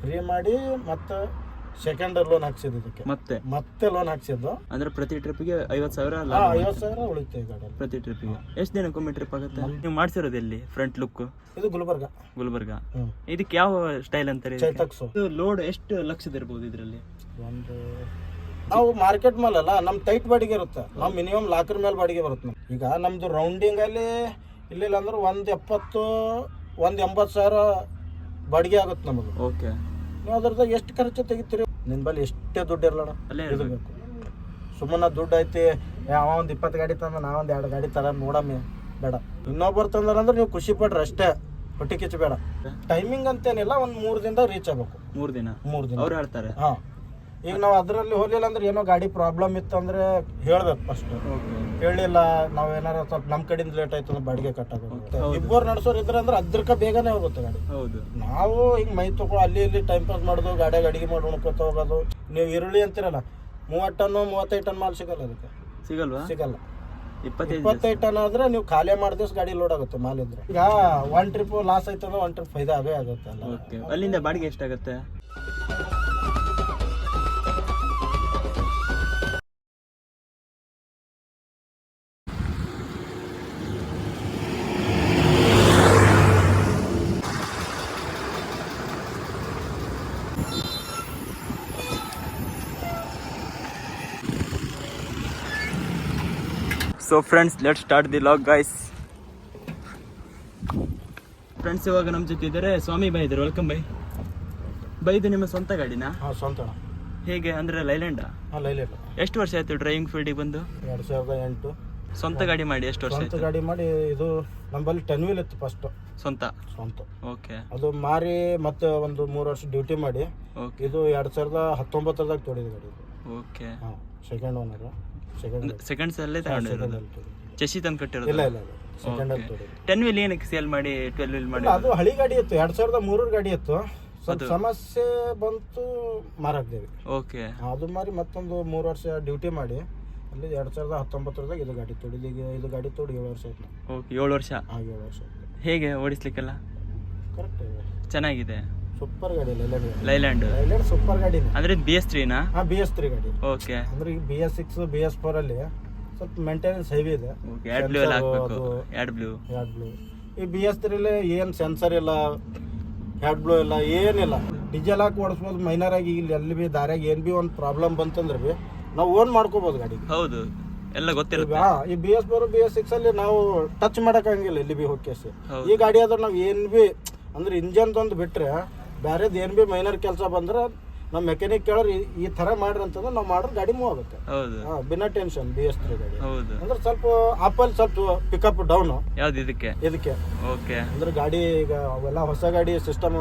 Free ಮಾಡಿ ಮತ್ತೆ second loan ಹಾಕ್ಸಿದ್ದು ಇದಕ್ಕೆ. ಮತ್ತೆ? ಮತ್ತೆ ಲೋನ್ ಹಾಕ್ಸಿದ್ದು. ಅಂದ್ರೆ ಪ್ರತಿ ಟ್ರಿಪ್ಗೆ ಐವತ್ತು ಸಾವಿರ ಐವತ್ತು ಸಾವಿರ ಉಳಿತೆ ಪ್ರತಿ ಟ್ರಿಪ್ ಪ್ರತಿ ಟ್ರಿಪ್ಗೆ ಎಷ್ಟು ದಿನಕ್ಕೊಮ್ಮೆ ಟ್ರಿಪ್ ಆಗುತ್ತೆ? ನೀವು ಮಾಡ್ಸಿರೋದು ಎಲ್ಲಿ? ಫ್ರಂಟ್ ಲುಕ್ ಇದು ಗುಲ್ಬರ್ಗ. ಗುಲ್ಬರ್ಗ. ಇದಕ್ಕೆ ಯಾವ ಸ್ಟೈಲ್ ಅಂತಾರೆ ಚೈತಕ್ಸು. ಲೋಡ್ ಎಷ್ಟು ಲಕ್ಷದ ಇರ್ಬೋದು ಇದರಲ್ಲಿ? ಒಂದು ನಾವು ಮಾರ್ಕೆಟ್ ಮೇಲೆ ಅಲ್ಲ ನಮ್ಮ ಟೈಟ್ ಬಾಡಿಗೆ ಇರುತ್ತೆ. ನಾವು ಮಿನಿಮಮ್ ಲಾಕರ್ ಮೇಲೆ ಬಾಡಿಗೆ ಬರುತ್ತೆ ನಮ್ಗೆ. ಈಗ ನಮ್ದು ರೌಂಡಿಂಗ್ ಅಲ್ಲಿ ಇಲ್ಲಿಲ್ಲ ಅಂದ್ರೆ ಒಂದು ಎಪ್ಪತ್ತು ಒಂದು ಎಂಬತ್ತು ಸಾವಿರ ಬಾಡಿಗೆ ಆಗುತ್ತೆ ನಮಗೆ. ಓಕೆ. ನೀವು ಅದ್ರದಾಗ ಎಷ್ಟು ಖರ್ಚು ತೆಗಿತೀರಿ? ನಿನ್ನ ಬಳಿ ಎಷ್ಟೇ ದುಡ್ಡು ಇರಲ್ಲ ಅಲ್ಲೇ ಇರಬೇಕು. ಬೇಕು ಸುಮ್ಮನೆ ದುಡ್ಡು ಐತಿ ಯಾವ ಅವ ಒಂದು ಇಪ್ಪತ್ತು ಗಾಡಿ ತಂದ ನಾ ಒಂದು ಎರಡು ಗಾಡಿ ತರ ನೋಡಮ್ಮಿ ಬೇಡ. ಇನ್ನೊಬ್ಬರು ತಂದ್ರ ಅಂದ್ರೆ ನೀವು ಖುಷಿ ಪಡ್ರಿ ಅಷ್ಟೇ ಹೊಟ್ಟೆ ಕಿಚ್ಚು ಬೇಡ ಟೈಮಿಂಗ್ ಅಂತೇನಿಲ್ಲ ಒಂದು ಮೂರು ದಿನದಾಗ ರೀಚ್ ಆಗ್ಬೇಕು. ಮೂರು ದಿನ? ಮೂರು ದಿನ. ಅವ್ರು ಹೇಳ್ತಾರೆ? ಹಾಂ. ಈಗ ನಾವು ಅದರಲ್ಲಿ ಹೋಗ್ಲಿಲ್ಲ ಅಂದ್ರೆ ಏನೋ ಗಾಡಿ ಪ್ರಾಬ್ಲಮ್ ಇತ್ತು ಅಂದ್ರೆ ಹೇಳ್ಬೇಕು ಫಸ್ಟ್ ಹೇಳಿಲ್ಲ ನಾವು ಏನಾರ ಸ್ವಲ್ಪ ನಮ್ಮ ಕಡೆಯಿಂದ ಲೇಟ್ ಆಯ್ತು ಅಂದ್ರೆ ಬಾಡಿಗೆ ಕಟ್ಟಾಗುತ್ತೆ ಇಬ್ಬರು ನಡೆಸೋರು ಇದ್ರೆ ಅಂದ್ರೆ ಅದ್ರಕ ಬೇಗನೆ ಹೋಗುತ್ತೆ ಗಾಡಿ. ಹೌದು. ನಾವು ಹಿಂಗೆ ಮೈ ತಗೋ ಅಲ್ಲಿ ಇಲ್ಲಿ ಟೈಮ್ ಪಾಸ್ ಮಾಡೋದು ಗಾಡಿಯಾಗ ಅಡಿಗೆ ಮಾಡಿ ಉಣ್ಕೋತ ಹೋಗೋದು. ನೀವು ಈರುಳ್ಳಿ ಅಂತೀರಲ್ಲ ಮೂವತ್ತು ಟನ್ ಮೂವತ್ತೈದು ಟನ್ ಮಾಲ್ ಸಿಗಲ್ಲ ಅದಕ್ಕೆ. ಸಿಗಲ್ವಾ? ಸಿಗಲ್ಲ. ಇಪ್ಪತ್ತೈದು ಟನ್ ಆದ್ರೆ ನೀವು ಖಾಲಿ ಮಾಡಿ ದಿವಸ ಗಾಡಿ ಲೋಡ್ ಆಗುತ್ತೆ ಮಾಲ್ ಇದ್ರೆ. ಈಗ ಒನ್ ಟ್ರಿಪ್ ಲಾಸ್ ಆಯ್ತಂದ್ರೆ ಒನ್ ಟ್ರಿಪ್ ಫೈದಾ ಅದೇ ಆಗುತ್ತೆ ಅಲ್ಲಿಂದ ಬಾಡಿಗೆ ಎಷ್ಟಾಗುತ್ತೆ? So friends let start the log guys friends ಇವಾಗ ನಮ್ಮ ಜೊತೆ ಇದ್ದಾರೆ. ಸ್ವಾಮಿ ಬೈ ಇದ್ದಾರೆ. ವೆಲ್ಕಮ್ ಬೈ ಬೈ ಇದು ನಿಮ್ಮ ಸ್ವಂತ ಗಾಡಿನಾ? ಹಾಂ ಸ್ವಂತ. ಹೇಗೆ? ಅಂದ್ರೆ ಲೈಲ್ಯಾಂಡ? ಹಾಂ ಲೈಲ್ಯಾಂಡ್. ಎಷ್ಟು ವರ್ಷ ಆಯ್ತು ಡ್ರೈವಿಂಗ್ ಫೀಲ್ಡಿಗೆ ಬಂದು? ಎರಡು ಸಾವಿರದ ಎಂಟು. ಸ್ವಂತ ಗಾಡಿ ಮಾಡಿ ಎಷ್ಟು ವರ್ಷ ಸ್ವಂತ ಆಯ್ತು? ಗಾಡಿ ಮಾಡಿ ಇದು ನಮ್ಮಲ್ಲಿ ಟೆನ್ ವೀಲ್ ಇತ್ತು ಫಸ್ಟ್ ಸ್ವಂತ? ಸ್ವಂತ. ಓಕೆ. ಅದು ಮಾರಿ ಮತ್ತೆ ಒಂದು ಮೂರು ವರ್ಷ ಡ್ಯೂಟಿ ಮಾಡಿ. ಓಕೆ. ಇದು ಎರಡು ಸಾವಿರದ ಹತ್ತೊಂಬತ್ತರದಾಗ ತೊಡಿದ ಗಾಡಿ ಓಕೆ. ಹಾಂ ಸೆಕೆಂಡ್ ಓನರ್ ಸೆಕೆಂಡ್ ಸೆಕೆಂಡ್ಸ್ ಅಲ್ಲೇ ತಗೊಂಡಿರೋದು? ಚಶಿ ತಂದು ಕಟ್ಟಿರೋದು? ಇಲ್ಲ ಇಲ್ಲ ಸೆಕೆಂಡ್ ಅಲ್ಲಿ ತೊಡಿದ ಟೆನ್ ವೀಲ್ ಏನಕ್ಕೆ ಸೇಲ್ ಮಾಡಿ ಟ್ವೆಲ್ ವೀಲ್ ಮಾಡಿ ಇಲ್ಲ ಅದು ಹಳಿ ಗಾಡಿ ಇತ್ತು ಎರಡು ಸಾವಿರದ ಮೂರರ ಗಾಡಿ ಇತ್ತು. ಸ್ವಲ್ಪ ಸಮಸ್ಯೆ ಬಂತು ಮಾರಾಕ್ದೇವಿ ಓಕೆ ಅದು ಮಾರಿ ಮತ್ತೊಂದು ಮೂರು ವರ್ಷ ಡ್ಯೂಟಿ ಮಾಡಿ. ಅಲ್ಲಿ ಎರಡು ಸಾವಿರದ ಹತ್ತೊಂಬತ್ತರದಾಗ ಇದು ಗಾಡಿ ತೊಡಿ ಈಗ ಇದು ಗಾಡಿ ತೊಡಿ ಏಳು ವರ್ಷ ಆಯ್ತು. ಓಕೆ ಏಳು ವರ್ಷ? ಆ ಏಳು ವರ್ಷ ಆಯ್ತು. ಹೇಗೆ ಓಡಿಸ್ಲಿಕ್ಕೆಲ್ಲ? ಕರೆಕ್ಟ್ ಚೆನ್ನಾಗಿದೆ. ಸೂಪರ್ ಗಾಡಿ ಲೈಲ್ಯಾಂಡ್ ಲೈಲ್ಯಾಂಡ್ ಲೈಲ್ಯಾಂಡ್ ಸೂಪರ್ ಗಾಡಿ ಅಂದ್ರೆ ಬಿ ಎಸ್ ತ್ರೀನಾ ಹಾಂ ಬಿ ಎಸ್ ತ್ರೀ ಗಾಡಿ. ಓಕೆ ಅಂದ್ರೆ ಈಗ B S six B S four ಅಲ್ಲಿ ಸ್ವಲ್ಪ ಮೇಂಟೆನೆನ್ಸ್ ಹೆವಿ ಇದೆ. ಎರಡು ಬ್ಲೂ ಎಲ್ಲ ಹಾಕ್ಬೇಕು. ಎರಡು ಬ್ಲೂ ಹ್ಯಾಡ್ ಬ್ಲೂ ಈ ಬಿ ಎಸ್ ತ್ರೀಲಿ ಏನು ಸೆನ್ಸರ್ ಇಲ್ಲ ಹ್ಯಾಡ್ ಬ್ಲೂ ಇಲ್ಲ ಏನಿಲ್ಲ. ಡೀಸೆಲ್ ಹಾಕಿ ಓಡಿಸ್ಬೋದು ಮೈನರ್ ಆಗಿ ಇಲ್ಲಿ ಎಲ್ಲಿ ಬಿ ದಾರ್ಯಾಗ ಏನು ಬಿ ಒಂದು ಪ್ರಾಬ್ಲಮ್ ಬಂತಂದ್ರೆ ಬಿ ನಾವು ಓನ್ ಮಾಡ್ಕೋಬಹುದು ಗಾಡಿ. ಹೌದು. ಎಲ್ಲ ಗೊತ್ತಿರುತ್ತೆ. ಈ B S four B S six ಅಲ್ಲಿ ನಾವು ಟಚ್ ಮಾಡಕ್ಕಾಗಿಲ್ಲ ಎಲ್ಲಿ ಬಿ ಹೌದು. ಈ ಗಾಡಿ ಆದ್ರೆ ನಾವು ಏನು ಬಿ ಅಂದ್ರೆ ಇಂಜನ್ ತಂದು ಬಿಟ್ರೆ ಬ್ಯಾರೇದು ಏನು ಬಿ ಮೈನರ್ ಕೆಲಸ ಬಂದ್ರೆ ನಮ್ಮ ಮೆಕ್ಯಾನಿಕ್ ಕೇಳೋರು ಈ- ಈ ಥರ ಮಾಡ್ರಿ ಅಂತಂದ್ರೆ ನಾವು ಮಾಡ್ರೆ ಗಾಡಿ ಮೂವ್ ಆಗುತ್ತೆ. ಹೌದು. ಹಾ, ಬಿನಾ ಟೆನ್ಷನ್ ಬಿ ಎಸ್ ತ್ರೀ ಗಾಡಿ. ಹೌದು. ಅಂದ್ರೆ ಸ್ವಲ್ಪ ಆಪಲ್ ಸ್ವಲ್ಪ ಪಿಕಪ್ ಡೌನ್ ಯಾವ್ದು ಇದಕ್ಕೆ? ಇದಕ್ಕೆ. ಓಕೆ. ಅಂದ್ರೆ ಗಾಡಿ ಈಗ ಅವೆಲ್ಲ ಹೊಸ ಗಾಡಿ ಸಿಸ್ಟಮ್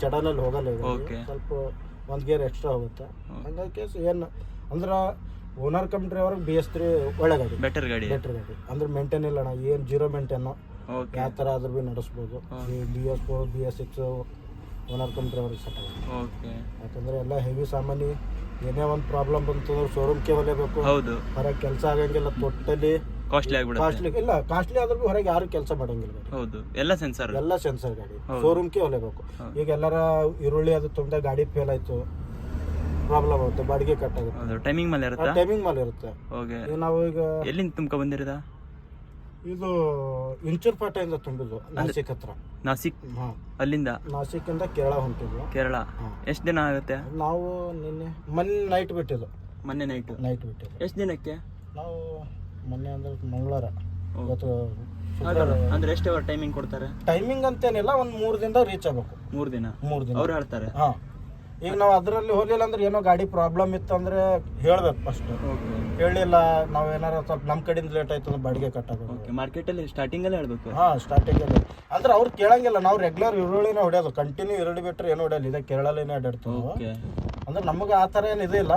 ಚಡನಲ್ಲಿ ಹೋಗಲ್ಲ ಈಗ. Okay. ಸ್ವಲ್ಪ ಒಂದ್ ಗೇರ್ ಎಕ್ಸ್ಟ್ರಾ ಹೋಗುತ್ತೆ. ಹಂಗಾಗಿ ಕೇಸ್ ಏನು ಅಂದ್ರೆ owner cum driver B S three ಒಳ್ಳೆ ಗಾಡಿ. ಬೆಟರ್ ಗಾಡಿ. ಬೆಟ್ರ್ ಗಾಡಿ. ಅಂದ್ರೆ ಮೇಂಟೈನ್ ಇಲ್ಲ ಅಣ್ಣ ಏನು ಜೀರೋ ಮೇಂಟೈನ್ ಓಕೆ. ಯಾವ ಥರ ಆದ್ರೂ ಭೀ ನಡೆಸ್ಬೋದು. ಈ B S four B S six owner cum driver set ಆಗುತ್ತೆ ಓಕೆ ಯಾಕಂದ್ರೆ ಎಲ್ಲ ಹೆವಿ ಸಾಮಾನಿ ಏನೇ ಒಂದು ಪ್ರಾಬ್ಲಮ್ ಬಂತು ಅಂದ್ರೆ ಶೋರೂಮ್ಗೆ ಹೊಲೇಬೇಕು ಹೌದು. ಹೊರಗೆ ಕೆಲಸ ಆಗಂಗಿಲ್ಲ ಟೋಟಲಿ ಕಾಸ್ಟ್ಲಿ ಆಗ್ಬಿಡುತ್ತೆ. ಕಾಸ್ಟ್ಲಿ ಇಲ್ಲ ಕಾಸ್ಟ್ಲಿ ಆದ್ರೂ ಹೊರಗೆ ಯಾರು ಕೆಲಸ ಮಾಡಂಗಿಲ್ಲ ಗಾಡಿ. ಹೌದು. ಎಲ್ಲ ಸೆನ್ಸರ್ ಎಲ್ಲ ಸೆನ್ಸರ್ ಗಾಡಿ. ಶೋರೂಮ್ಗೆ ಹೊಲೇಬೇಕು ಈಗ ಎಲ್ಲರ ಈರುಳ್ಳಿ ಅದು ತುಂಬ ಗಾಡಿ ಫೇಲ್ ಆಯ್ತು ಪ್ರಾಬ್ಲಮ್ ಆಗುತ್ತೆ ಬಾಡಿಗೆ ಕಟ್ ಆಗುತ್ತೆ. ಟೈಮಿಂಗ್ ಮೇಲೆ ಇರುತ್ತಾ? ಟೈಮಿಂಗ್ ಮೇಲೆ ಇರುತ್ತೆ. ಓಕೆ ಈಗ ನಾವು ಈಗ ಎಲ್ಲಿಂದ ತುಂಬ್ಕೊ ಬಂದಿರೋದ? ಇದು ಇಂಚೂರ್ ಪಾಟೆಯಿಂದ ತುಂಬಿದ್ದು ನಾಸಿಕ್ ಹತ್ರ. ನಾಸಿಕ್? ಹಾ. ಅಲ್ಲಿಂದ? ನಾಸಿಕಿಂದ ಕೇರಳ ಹೊಂಟಿದ್ವು. ಕೇರಳ. ಎಷ್ಟು ದಿನ ಆಗುತ್ತೆ? ನಾವು ನಿನ್ನೆ ಮೊನ್ನೆ ನೈಟ್ ಬಿಟ್ಟಿದ್ದು. ಮೊನ್ನೆ ನೈಟ್ ನೈಟ್ ಬಿಟ್ಟಿದ್ದು. ಎಷ್ಟು ದಿನಕ್ಕೆ? ನಾವು ಮೊನ್ನೆ ಅಂದ್ರೆ ಮಂಗಳವಾರ. ಇವತ್ತು ಅಂದ್ರೆ ಎಷ್ಟು ಅವರ್ ಟೈಮಿಂಗ್ ಕೊಡ್ತಾರೆ? ಟೈಮಿಂಗ್ ಅಂತೇನಿಲ್ಲ ಒಂದು ಮೂರು ದಿನದಾಗ ರೀಚ್ ಆಗ್ಬೇಕು. ಮೂರು ದಿನ? ಮೂರು ದಿನ. ಅವ್ರು ಹೇಳ್ತಾರೆ? ಹಾ. ಈಗ ನಾವು ಅದರಲ್ಲಿ ಹೋಗಲಿಲ್ಲ ಅಂದ್ರೆ ಏನೋ ಗಾಡಿ ಪ್ರಾಬ್ಲಮ್ ಇತ್ತು ಅಂದ್ರೆ ಹೇಳ್ಬೇಕು ಫಸ್ಟ್ ಓಕೆ ಹೇಳಿಲ್ಲ ನಾವು ಏನಾರ ಸ್ವಲ್ಪ ನಮ್ಮ ಕಡೆಯಿಂದ ಲೇಟ್ ಆಯ್ತು ಅಂದ್ರೆ ಬಾಡಿಗೆ ಮಾರ್ಕೆಟ್ ಓಕೆ ಮಾರ್ಕೆಟಲ್ಲಿ ಸ್ಟಾರ್ಟಿಂಗಲ್ಲೇ ಹೇಳ್ಬೇಕು. ಹಾ ಸ್ಟಾರ್ಟಿಂಗ್ ಅಲ್ಲಿ. ಅಂದ್ರೆ ಅವ್ರು ಕೇಳಂಗಿಲ್ಲ ನಾವು ರೆಗ್ಯುಲರ್ ಈರುಳ್ಳಿನ ಹೊಡೆಯೋದು. ಕಂಟಿನ್ಯೂ ಈರುಳ್ಳಿ ಬಿಟ್ರೆ ಏನು ಹೊಡೆಯಲ್ಲ ಇದೆ ಕೇರಳಲಿನೇ ಅಡ್ಡಾಡ್ತೀವಿ ಓಕೆ ಅಂದ್ರೆ ನಮಗೆ ಆ ಥರ ಏನು ಇದಿಲ್ಲ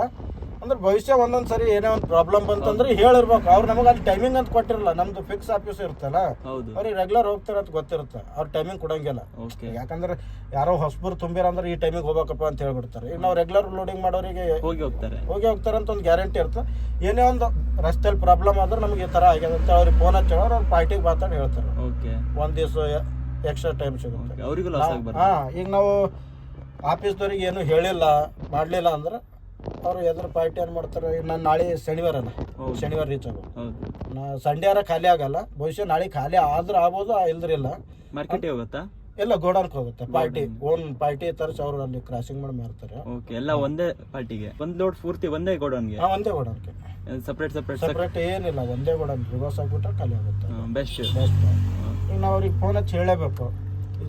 ಅಂದ್ರೆ ಭವಿಷ್ಯ ಒಂದೊಂದು ಸರಿ ಏನೇ ಒಂದು ಪ್ರಾಬ್ಲಮ್ ಬಂತಂದ್ರೆ ಹೇಳಿರ್ಬೇಕು. ಅವ್ರು ನಮಗೆ ಅಲ್ಲಿ ಟೈಮಿಂಗ್ ಅಂತ ಕೊಟ್ಟಿರಲ್ಲ ನಮ್ದು ಫಿಕ್ಸ್ ಆಫೀಸ್ ಇರುತ್ತಲ್ಲ ಹೌದು. ಅವ್ರಿಗೆ ರೆಗ್ಯುಲರ್ ಹೋಗ್ತಾರ ಅಂತ ಗೊತ್ತಿರುತ್ತೆ. ಅವ್ರ ಟೈಮಿಂಗ್ ಕೊಡಂಗಿಲ್ಲ. ಓಕೆ ಯಾಕಂದ್ರೆ ಯಾರೋ ಹೊಸಬರು ತುಂಬಿರ ಅಂದ್ರೆ ಈ ಟೈಮಿಗೆ ಹೋಗ್ಬೇಕಪ್ಪ ಅಂತ ಹೇಳ್ಬಿಡ್ತಾರೆ. ಈಗ ನಾವು ರೆಗ್ಯುಲರ್ ಲೋಡಿಂಗ್ ಮಾಡೋರಿಗೆ ಹೋಗಿ ಹೋಗ್ತಾರೆ. ಹೋಗಿ ಹೋಗ್ತಾರೆ ಅಂತ ಒಂದು ಗ್ಯಾರಂಟಿ ಇರುತ್ತೆ. ಏನೇ ಒಂದು ರಸ್ತೆಯಲ್ಲಿ ಪ್ರಾಬ್ಲಮ್ ಆದ್ರೆ ನಮಗೆ ಈ ಥರ ಆಗ್ಯದ ಅಂತ ಅವ್ರಿಗೆ ಫೋನ್ ಹಚ್ಚಿ ಅವ್ರು ಪಾರ್ಟಿಗೆ ಮಾತಾಡಿ ಹೇಳ್ತಾರೆ. ಓಕೆ ಒಂದು ದಿವಸ ಎಕ್ಸ್ಟ್ರಾ ಟೈಮ್ ಸಿಗುತ್ತೆ. ಅವರಿಗೂ ಹಾಂ ಹಾ ಈಗ ನಾವು ಆಫೀಸ್ದವ್ರಿಗೆ ಏನು ಹೇಳಿಲ್ಲ ಮಾಡಲಿಲ್ಲ ಅಂದ್ರೆ ಅವರು ಎದುರು ಪಾರ್ಟಿ ಏನು ಮಾಡ್ತಾರೆ ನಾನು ನಾಳೆ ಶನಿವಾರ ಅದ ಶನಿವಾರ ರೀಚ್ ಆಗೋ ನಾ ಆರ ಖಾಲಿ ಆಗಲ್ಲ ಬಹುಶಃ ನಾಳೆ ಖಾಲಿ ಆದ್ರೆ ಆಗ್ಬೋದು ಇಲ್ದ್ರಿಲ್ಲ ಮಾರ್ಕೆಟ್ ಹೋಗುತ್ತಾ? ಎಲ್ಲ ಗೋಡನ್ಗೆ ಹೋಗುತ್ತೆ ಪಾರ್ಟಿ ಓನ್ ಪಾರ್ಟಿ ತರಿಸಿ ಅವರು ಅಲ್ಲಿ ಕ್ರಾಸಿಂಗ್ ಮಾಡಿ ಮಾರ್ತಾರೆ. ಓಕೆ ಎಲ್ಲ ಒಂದೇ ಪಾರ್ಟಿಗೆ ಒಂದ್ ಲೋಡ್ ಪೂರ್ತಿ ಒಂದೇ ಗೋಡೌನ್ಗೆ ಹಾಂ ಒಂದೇ ಗೋಡನ್ಗೆ ಸಪ್ರೇಟ್ ಸಪ್ರೇಟ್ ಸಪ್ರೇಟ್ ಏನಿಲ್ಲ ಒಂದೇ ಗೋಡನ್ ರಿವರ್ಸ್ ಆಗ್ಬಿಟ್ರೆ ಖಾಲಿ ಆಗುತ್ತೆ. ಬೆಸ್ಟ್ ಬೆಸ್ಟ್ ಈಗ ನಾವು ಅವ್ರಿಗೆ ಫೋನ್ ಹಚ್ಚಿ ಹೇಳಬೇಕು.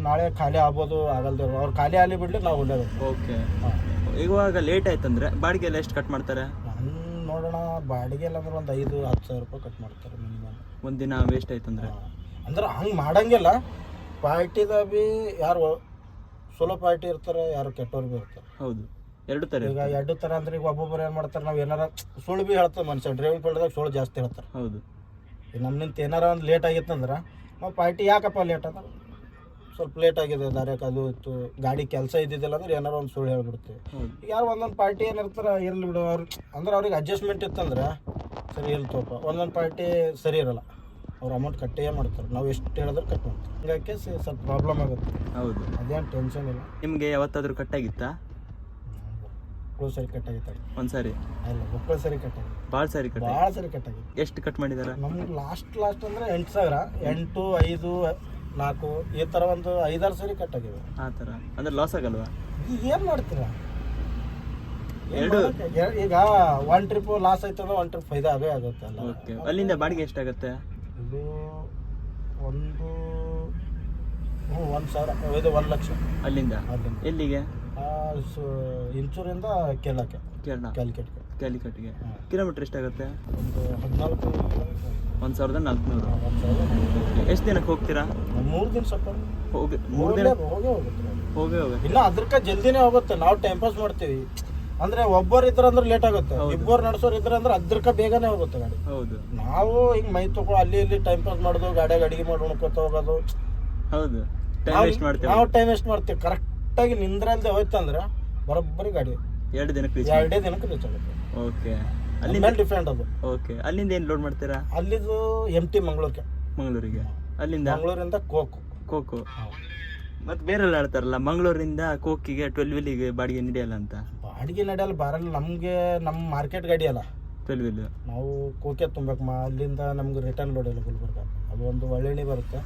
ನಾಳೆ ಖಾಲಿ ಆಗ್ಬೋದು ಆಗಲ್ದೇ ಅವ್ರು ಖಾಲಿ ಆಗಲಿ ಬಿಡ್ಲಿ ನಾವು ಒಳ್ಳೇದು ಓಕೆ ಹಾಂ. ಇವಾಗ ಲೇಟ್ ಆಯ್ತಂದ್ರೆ ಬಾಡಿಗೆ ಎಲ್ಲ ಎಷ್ಟು ಕಟ್ ಮಾಡ್ತಾರೆ? ನಾನು ನೋಡೋಣ ಬಾಡಿಗೆ ಎಲ್ಲ ಅಂದ್ರೆ ಒಂದು ಐದು ಹತ್ತು ಸಾವಿರ ರೂಪಾಯಿ ಕಟ್ ಮಾಡ್ತಾರೆ ಮಿನಿಮಮ್ ದಿನ ವೇಸ್ಟ್ ಆಯ್ತಂದ್ರೆ? ಅಂದ್ರೆ ಹಂಗೆ ಮಾಡಂಗಿಲ್ಲ. ಪಾರ್ಟಿದಾಗ ಭೀ ಯಾರು ಸೋಲೋ ಪಾರ್ಟಿ ಇರ್ತಾರೆ ಯಾರು ಕೆಟ್ಟವ್ರು ಭೀ ಇರ್ತಾರೆ. ಹೌದು. ಎರಡು ತರ ಈಗ ಎರಡು ಥರ ಅಂದ್ರೆ ಈಗ ಒಬ್ಬೊಬ್ಬರು ಏನು ಮಾಡ್ತಾರೆ ನಾವು ಏನಾರ ಸುಳ್ಳು ಬಿ ಹೇಳ್ತಾರೆ ಮನುಷ್ಯ ಡ್ರೈವಿಂಗ್ ಫೀಲ್ಡ್ದಾಗ ಸುಳ್ಳು ಜಾಸ್ತಿ ಹೇಳ್ತಾರೆ. ಹೌದು. ಈಗ ನಮ್ಮಿಂದ ಏನಾರ ಒಂದು ಲೇಟ್ ಆಗಿತ್ತಂದ್ರೆ ನಾವು ಪಾರ್ಟಿ ಯಾಕಪ್ಪ ಲೇಟ್ ಅಂದ್ರೆ ಸ್ವಲ್ಪ ಲೇಟ್ ಆಗಿದೆ ದಾರ್ಯಾಕ ಅದು ಇತ್ತು ಗಾಡಿ ಕೆಲಸ ಇದ್ದಿದ್ದಿಲ್ಲ ಅಂದ್ರೆ ಏನಾರ ಒಂದು ಸುಳ್ಳು ಹೇಳ್ಬಿಡ್ತೀವಿ. ಈಗ ಯಾರು ಒಂದೊಂದು ಪಾರ್ಟಿ ಏನಿರ್ತಾರೆ ಇರ್ಲಿ ಬಿಡು ಅವ್ರು ಅಂದ್ರೆ ಅವ್ರಿಗೆ ಅಡ್ಜಸ್ಟ್ಮೆಂಟ್ ಇತ್ತಂದ್ರೆ ಸರಿ ತೋಪ. ಒಂದೊಂದು ಪಾರ್ಟಿ ಸರಿ ಇರಲ್ಲ ಅವ್ರು ಅಮೌಂಟ್ ಕಟ್ಟೇ ಮಾಡ್ತಾರೆ. ನಾವು ಎಷ್ಟು ಹೇಳಿದ್ರೆ ಕಟ್ ಮಾಡ್ತಾರೆ ಹಂಗಾಗಿ ಸ್ವಲ್ಪ ಪ್ರಾಬ್ಲಮ್ ಆಗುತ್ತೆ. ಹೌದು. ಅದೇನು ಟೆನ್ಷನ್ ಇಲ್ಲ. ನಿಮಗೆ ಯಾವತ್ತಾದರೂ ಕಟ್ಟಾಗಿತ್ತಾ ಮಕ್ಕಳು ಸರಿ ಕಟ್ಟಾಗಿತ್ತು ಒಂದ್ಸಾರಿ ಅಲ್ಲ ಮಕ್ಕಳು ಸರಿ ಕಟ್ಟಾಗಿತ್ತು ಭಾಳ ಸಾರಿ ಕಟ್ ಭಾಳ ಸರಿ ಕಟ್ಟಾಗಿತ್ತು ಎಷ್ಟು ಕಟ್ ಮಾಡಿದಾರ? ನಮ್ಗೆ ಲಾಸ್ಟ್ ಲಾಸ್ಟ್ ಅಂದರೆ ಎಂಟು ಸಾವಿರ ಎಂಟು ಐದು ನಾಲ್ಕು ಈ ಥರ ಒಂದು ಐದಾರು ಸರಿ ಕಟ್ಟಾಗಿದೆ ಆ ಥರ ಅಂದ್ರೆ ಲಾಸ್ ಆಗಲ್ವಾ? ಈಗ ಏನು ಮಾಡ್ತೀರಾ? ಏನ್ ಎರಡು- ಮಾಡಕ್ಕೆ? ಎ- ಈಗ ಒನ್ ಟ್ರಿಪ್ ಲಾಸ್ ಆಯ್ತು ಅಂದ್ರೆ ಒನ್ ಟ್ರಿಪ್ ಫೈದಾ ಅದೇ ಆಗುತ್ತೆ ಅಲ್ಲ. ಓಕೆ. ಅಲ್ಲಿಂದ ಬಾಡಿಗೆ ಎಷ್ಟಾಗತ್ತೆ? ಇದು ಒಂದು ಹ್ಞೂ ಒಂದು ಸಾವಿರ ಇದು ಒಂದು ಲಕ್ಷ. ಅಲ್ಲಿಂದ? ಅಲ್ಲಿಂದ. ಎಲ್ಲಿಗೆ? ಇಂಚೂರಿಂದ ಕೇರಳಕ್ಕೆ. ಕೇರಳ. ಕ್ಯಾಲ್ಕಟ್ಗೆ ಕ್ಯಾಲಿಕಟ್ಗೆ ಕಿಲೋಮೀಟರ್ ಎಷ್ಟಾಗುತ್ತೆ ಒಂದು ಹದಿನಾಲ್ಕು ಒಂದು ಸಾವಿರದ ನಾಲ್ಕುನೂರು. ಎಷ್ಟು ದಿನಕ್ಕೆ ಹೋಗ್ತೀರಾ? ಮೂರು ದಿನ ಸ್ವಲ್ಪ. ಹೋಗಿ ಮೂರು ದಿನ ಹೋಗೇ ಹೋಗೇ ಹೋಗುತ್ತೆ ಹೋಗೇ ಇನ್ನು ಅದ್ರಕ್ಕ ಜಲ್ದಿನೇ ಹೋಗುತ್ತೆ ನಾವು ಟೈಮ್ ಪಾಸ್ ಮಾಡ್ತೀವಿ. ಅಂದ್ರೆ ಒಬ್ಬರು ಇದ್ರ ಅಂದ್ರೆ ಲೇಟ್ ಆಗುತ್ತೆ. ಇಬ್ಬರು ನಡೆಸೋರು ಇದ್ರ ಅಂದ್ರೆ ಅದ್ರಕ್ಕ ಬೇಗನೆ ಹೋಗುತ್ತೆ ಗಾಡಿ. ಹೌದು. ನಾವು ಹಿಂಗ್ ಮೈ ತಗೋ ಅಲ್ಲಿ ಇಲ್ಲಿ ಟೈಮ್ ಪಾಸ್ ಮಾಡೋದು ಗಾಡಿಯಾಗ ಅಡಿಗೆ ಮಾಡಿ ಉಣ್ಕೋತ ಹೋಗೋದು. ಹೌದು. ಟೈಮ್ ವೇಸ್ಟ್ ಮಾಡ್ತೀವಿ. ನಾವು ಟೈಮ್ ವೇಸ್ಟ್ ಮಾಡ್ತೀವಿ. ಕರೆಕ್ಟಾಗಿ ನಿಂದ್ರಲ್ದೆ ಹೋಯ್ತಂದ್ರೆ ಬರೋಬ್ಬರಿ ಗಾಡಿ. ಎರಡು ದಿನಕ್ಕೆ ರೀಚ್ ಎರಡೇ ದಿನಕ್ಕೆ ರೀಚ್ ಆಗುತ್ತೆ. ಓಕೆ ಅಲ್ಲಿ ಮೇಲೆ ಡಿಫ್ರೆಂಟ್ ಅದು. ಓಕೆ ಅಲ್ಲಿಂದ ಏನು ಲೋಡ್ ಮಾಡ್ತೀರಾ? ಅಲ್ಲಿದು ಎಂ ಟಿ ಮಂಗಳೂರಿಗೆ. ಮಂಗಳೂರಿಗೆ. ಅಲ್ಲಿಂದ? ಮಂಗಳೂರಿಂದ ಕೋಕು ಕೋಕೋ ಮತ್ತೆ ಬೇರೆಲ್ಲ ಹೇಳ್ತಾರಲ್ಲ ಮಂಗಳೂರಿಂದ ಕೋಕಿಗೆ ಟ್ವೆಲ್ ವೀಲಿಗೆ ಬಾಡಿಗೆ ನಡೆಯಲ್ಲ ಅಂತ? ಬಾಡಿಗೆ ನಡೆಯಲ್ಲ ಬರಲ್ಲ. ನಮಗೆ ನಮ್ಮ ಮಾರ್ಕೆಟ್ ಗಾಡಿ ಅಲ್ಲ. ಟ್ವೆಲ್ ವೀಲ್ ನಾವು ಕೋಕೆ ತುಂಬಬೇಕು ಅಲ್ಲಿಂದ ನಮ್ಗೆ ರಿಟರ್ನ್ ಲೋಡ್ ಇಲ್ಲ ಗುಲ್ಬರ್ಗ. ಅದು ಒಂದು ಒಳ್ಳೆಣಿ ಬರುತ್ತೆ.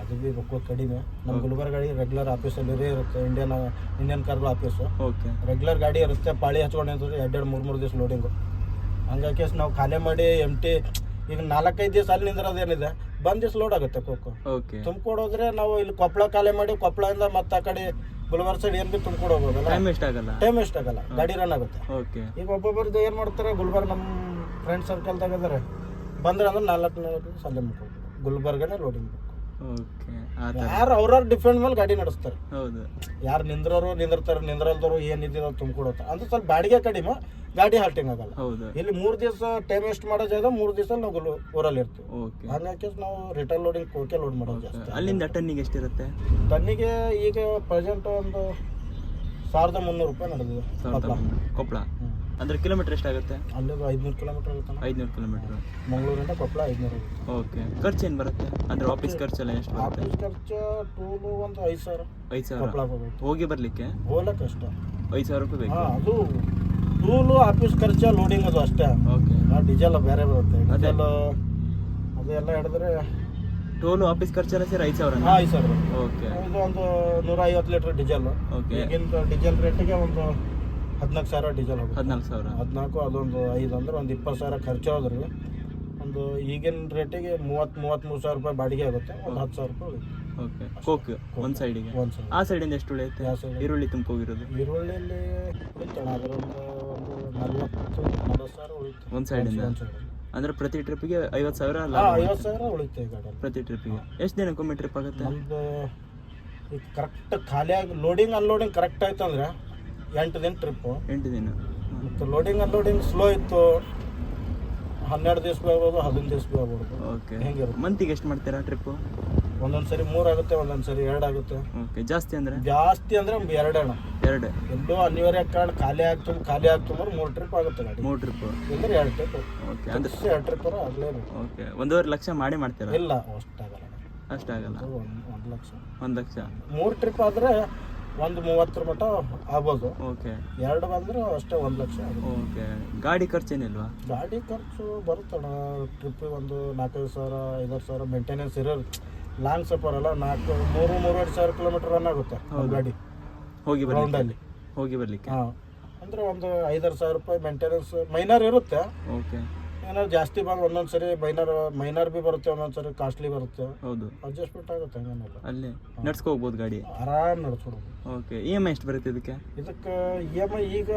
ಅದು ಬಿ ರೊಕ್ಕ ಕಡಿಮೆ. ನಮ್ಮ ಗುಲ್ಬರ್ ಗಾಡಿ ರೆಗ್ಯುಲರ್ ಆಫೀಸಲ್ಲಿ ಇರೇ ಇರುತ್ತೆ ಇಂಡಿಯನ್ ಇಂಡಿಯನ್ ಕಾರ್ಗಳ ಆಫೀಸು ಓಕೆ ರೆಗ್ಯುಲರ್ ಗಾಡಿ ಇರುತ್ತೆ ಪಾಳಿ ಹಚ್ಕೊಂಡು ಎರಡು ಎರಡೆರಡು ಮೂರು ಮೂರು ದಿವಸ ಲೋಡಿಂಗು ಹಂಗಾಗಿ ನಾವು ಖಾಲಿ ಮಾಡಿ ಎಂ ಟಿ ಈಗ ನಾಲ್ಕೈದು ದಿವಸ ಅಲ್ಲಿ ನಿಂದಿರೋದೇನಿದೆ ಬಂದ್ ದಿವಸ ಲೋಡ್ ಆಗುತ್ತೆ ಕೊಕ್ಕು ಹೋದ್ರೆ ನಾವು ಇಲ್ಲಿ ಕೊಪ್ಪಳ ಖಾಲಿ ಮಾಡಿ ಕೊಪ್ಪಳದಿಂದ ಮತ್ತೆ ಆ ಕಡೆ ಗುಲ್ಬರ್ಗ ಸೈಡ್ ಏನ್ ಬಿ ತುಂಬ್ಕೊಂಡು ಹೋಗೋದಲ್ಲ ಟೈಮ್ ಇಷ್ಟ ಆಗಲ್ಲ? ಟೈಮ್ ವೇಸ್ಟ್ ಆಗಲ್ಲ ಗಾಡಿ ರನ್ ಆಗುತ್ತೆ. ಓಕೆ ಈಗ ಒಬ್ಬೊಬ್ಬರದ್ದು ಏನು ಮಾಡ್ತಾರೆ ಗುಲ್ಬರ್ಗ ನಮ್ಮ ಫ್ರೆಂಡ್ ಸರ್ಕಲ್ದಾಗ ಇದಾರೆ. ಬಂದ್ರೆ ಅಂದ್ರೆ ನಾಲ್ಕು ನಾಲ್ಕು ಸಲ ಮುಗ್ಕೊಂಡು ಗುಲ್ಬರ್ಗನೇ ಲೋಡಿಂಗ್ ಓಕೆ ಆ ಥರ. ಯಾರು ಅವ್ರವ್ರ ಡಿಫೆಂಡ್ ಮೇಲೆ ಗಾಡಿ ನಡೆಸ್ತಾರೆ. ಹೌದು. ಯಾರು ನಿಂದ್ರೋರು ನಿಂದಿರ್ತಾರೆ ನಿಂದ್ರಲ್ದವರು ಏನಿದ್ದೀರೋ ತುಂಬಿಕೊಡುತ್ತೆ. ಅಂದ್ರೆ ಸ್ವಲ್ಪ ಬಾಡಿಗೆ ಕಡಿಮೆ ಗಾಡಿ ಹಾಲ್ಟಿಂಗ್ ಆಗಲ್ಲ. ಹೌದು. ಇಲ್ಲಿ ಮೂರು ದಿವಸ ಟೈಮ್ ವೇಸ್ಟ್ ಮಾಡೋ ಜಾಗ ಮೂರು ದಿವಸ ನಾವು ಗುಲ್ ಊರಲ್ಲಿ ಇರ್ತೀವಿ. ಓಕೆ. ಹಂಗಾಗಿ ನಾವು ರಿಟರ್ನ್ ಲೋಡಿಂಗ್ ಕೋಕೆ ಲೋಡ್ ಮಾಡೋದು ಜಾಸ್ತಿ. ಅಲ್ಲಿಂದ ಟನ್ನಿಗೆ ಎಷ್ಟಿರುತ್ತೆ? ತನ್ನಿಗೆ ಈಗ ಪ್ರೆಸೆಂಟ್ ಒಂದು ಸಾವಿರದ ಮುನ್ನೂರು ರೂಪಾಯಿ ನಡೆದಿದೆ. ಸಾವಿರದ ಕೊಪ್ಪಳ. ಅಂದ್ರೆ ಕಿಲೋಮೀಟರ್ ಎಷ್ಟಾಗುತ್ತೆ ಅಲ್ಲಿ ಐದುನೂರು ಕಿಲೋಮೀಟರ್ ಆಗುತ್ತೆ ಐದುನೂರು ಕಿಲೋಮೀಟರ್ ಮಂಗಳೂರಿಂದ ಕೊಪ್ಪಳ ಐದುನೂರು. ಓಕೆ ಖರ್ಚು ಏನು ಬರುತ್ತೆ? ಅಂದ್ರೆ ಆಫೀಸ್ ಖರ್ಚೆಲ್ಲ ಎಷ್ಟು ಬರುತ್ತೆ? ಆಫೀಸ್ ಖರ್ಚು ಟೂಲು ಒಂದು ಐದು ಸಾವಿರ. ಐದು ಸಾವಿರ? ಕೊಪ್ಪಳ ಹೋಗಿ ಬರಲಿಕ್ಕೆ? ಹೋಗ್ಲಕ್ಕ ಕಷ್ಟ ಐದು ಸಾವಿರ ರೂಪಾಯಿ ಬೇಕು? ಹಾಂ ಅದು ಟೂಲು ಆಫೀಸ್ ಖರ್ಚು ಲೋಡಿಂಗ್ ಅದು ಅಷ್ಟೇ. ಓಕೆ ಡೀಸೆಲ್ ಬೇರೆ ಬರುತ್ತೆ. ಅದೆಲ್ಲ ಡೀಸೆಲ್ ಅದೆಲ್ಲ ಹಿಡಿದ್ರೆ ಟೋಲು ಆಫೀಸ್ ಖರ್ಚೆಲ್ಲ ಸೇರಿ ಐದು ಸಾವಿರ ಹಾಂ ಐದು ಸಾವಿರ. ಓಕೆ ಇದು ಒಂದು ನೂರ ಐವತ್ತು ಲೀಟ್ರ್ ಡೀಸೆಲ್ ಓಕೆ ಈಗಿನ ಡೀಸೆಲ್ ರೇಟಿಗೆ ಒಂದು ಹದಿನಾಲ್ಕು ಸಾವಿರ ಡೀಸೆಲ್ ಹೋಗುತ್ತೆ. ಹದಿನಾಲ್ಕು ಸಾವಿರ. ಹದಿನಾಲ್ಕು ಅದೊಂದು ಐದು ಅಂದ್ರೆ ಒಂದು ಇಪ್ಪತ್ತು ಸಾವಿರ ಖರ್ಚು ಹೋದ್ರಿ ಒಂದು ಈಗಿನ ರೇಟಿಗೆ ಮೂವತ್ತು ಮೂವತ್ತ್ಮೂರು ಸಾವಿರ ರೂಪಾಯಿ ಬಾಡಿಗೆ ಆಗುತ್ತೆ. ಒಂದು ಹತ್ತು ಸಾವಿರ ರೂಪಾಯಿ ಉಳಿಯುತ್ತೆ. ಓಕೆ. ಕೋಕ್ ಒಂದು ಸೈಡಿಗೆ. ಒಂದು ಸೈಡ್. ಆ ಸೈಡಿಂದ ಎಷ್ಟು ಉಳಿಯುತ್ತೆ? ಆ ಸೈಡ್. ಈರುಳ್ಳಿ ತುಂಬ ಹೋಗಿರೋದು. ಈರುಳ್ಳಿಯಲ್ಲಿ ಉಳಿತಣ್ಣ ಅದರೊಂದು ಒಂದು ನಲ್ವತ್ತು ನಲ್ವತ್ತು ಸಾವಿರ ಉಳಿತು ಒಂದು ಸೈಡಿಂದ? ಒಂದು ಸೈಡ್ ಅಂದ್ರೆ ಪ್ರತಿ ಟ್ರಿಪ್ಪಿಗೆ ಐವತ್ತು ಸಾವಿರ ಲಾಭ ಐವತ್ತು. ಸಾವಿರ ಉಳಿತು ಈ ಪ್ರತಿ ಟ್ರಿಪ್ಪಿಗೆ ಎಷ್ಟು ದಿನಕ್ಕೊಮ್ಮೆ ಟ್ರಿಪ್ ಆಗುತ್ತೆ? ನಮ್ದು ಕರೆಕ್ಟ್ ಖಾಲಿಯಾಗಿ ಲೋಡಿಂಗ್ ಅನ್ಲೋಡಿಂಗ್ ಕರೆಕ್ಟ್ ಆಯ್ತು ಅಂದ್ರೆ ಎಂಟು ದಿನ ಟ್ರಿಪ್ಪು ಎಂಟು ದಿನ. ಮತ್ತು ಲೋಡಿಂಗ್ ಅನ್ಲೋಡಿಂಗ್ ಸ್ಲೋ ಇತ್ತು. ಹನ್ನೆರಡು ದಿವಸ ಆಗ್ಬೋದು ಹದಿನೈದು ದಿವಸ ಆಗ್ಬೋದು. ಓಕೆ ಹೆಂಗಿರುತ್ತೆ? ಮಂತಿಗೆ ಎಷ್ಟು ಮಾಡ್ತೀರಾ ಟ್ರಿಪ್ಪು ಒಂದೊಂದು ಸರಿ ಮೂರು ಆಗುತ್ತೆ ಒಂದೊಂದು ಸರಿ ಎರಡು ಆಗುತ್ತೆ. ಓಕೆ ಜಾಸ್ತಿ ಅಂದರೆ? ಜಾಸ್ತಿ ಅಂದ್ರೆ ಎರಡು ಅಣ್ಣ. ಎರಡು. ಎಲ್ಲೋ ಅನಿವಾರ್ಯ ಕಾರಣ ಖಾಲಿ ಆಗ್ತದೆ ಖಾಲಿ ಆಗ್ತು ಅಂದ್ರೆ ಮೂರು ಟ್ರಿಪ್ ಆಗುತ್ತೆ ಗಾಡಿ. ಮೂರು ಟ್ರಿಪ್ಪು ಇಲ್ಲಂದ್ರೆ ಎರಡು ಟ್ರಿಪ್ ಓಕೆ ಅಂದ್ರೆ ಎರಡು ಟ್ರಿಪ್ ಆಗಲೇಬೇಕು ಓಕೆ ಒಂದೂವರೆ ಲಕ್ಷ ಮಾಡಿ ಮಾಡ್ತೀರಾ? ಇಲ್ಲ ಅಷ್ಟಾಗಲ್ಲ ಅಷ್ಟಾಗಲ್ಲ ಆಗಲ್ಲ. ಒಂದು ಲಕ್ಷ. ಒಂದು ಲಕ್ಷ. ಮೂರು ಟ್ರಿಪ್ ಆದರೆ ಒಂದು ಮೂವತ್ತರ ಮಟ್ಟ ಆಗ್ಬೋದು. ಓಕೆ. ಎರಡು ಬಂದ್ರೆ ಅಷ್ಟೇ ಒಂದು ಲಕ್ಷ ಆಗುತ್ತೆ. ಓಕೆ. ಗಾಡಿ ಖರ್ಚೇನಿಲ್ವಾ ಗಾಡಿ ಖರ್ಚು ಬರುತ್ತಣ್ಣ. ಟ್ರಿಪ್ ಒಂದು ನಾಲ್ಕೈದು ಸಾವಿರ ಐದಾರು ಸಾವಿರ ಮೇಂಟೆನೆನ್ಸ್ ಇರೋರು ಲಾಂಗ್ ಸಫರ್ ಅಲ್ಲ ನಾಲ್ಕು ಮೂರು ಮೂರುವರೆ ಸಾವಿರ ಕಿಲೋಮೀಟರ್ ರನ್ ಆಗುತ್ತೆ ಗಾಡಿ. ಹೋಗಿ ಬರಲಿ ರೌಂಡಲ್ಲಿ ಹೋಗಿ ಬರ್ಲಿಕ್ಕೆ? ಹಾಂ. ಅಂದರೆ ಒಂದು ಐದಾರು ಸಾವಿರ ರೂಪಾಯಿ ಮೇಂಟೆನೆನ್ಸ್ ಮೈನರ್ ಇರುತ್ತೆ. ಓಕೆ. ಏನಾದ್ರು ಜಾಸ್ತಿ ಬಂದು ಒಂದೊಂದು ಸರಿ ಮೈನರ್ ಮೈನರ್ ಬಿ ಬರುತ್ತೆ ಒಂದೊಂದು ಸರಿ ಕಾಸ್ಟ್ಲಿ ಬರುತ್ತೆ. ಹೌದು. ಅಡ್ಜಸ್ಟ್ಮೆಂಟ್ ಆಗುತ್ತೆ ಹಂಗೇನಿಲ್ಲ. ಅಲ್ಲಿ. ನಡ್ಸ್ಕೊ ಹೋಗ್ಬೋದು ಗಾಡಿ. ಆರಾಮ್ ನಡ್ಸ್ಕೊಡ್ಬೋದು. ಓಕೆ ಇ ಎಂ ಐ ಎಷ್ಟು ಬರುತ್ತೆ ಇದಕ್ಕೆ? ಇದಕ್ಕೆ ಇ ಎಂ ಐ ಈಗ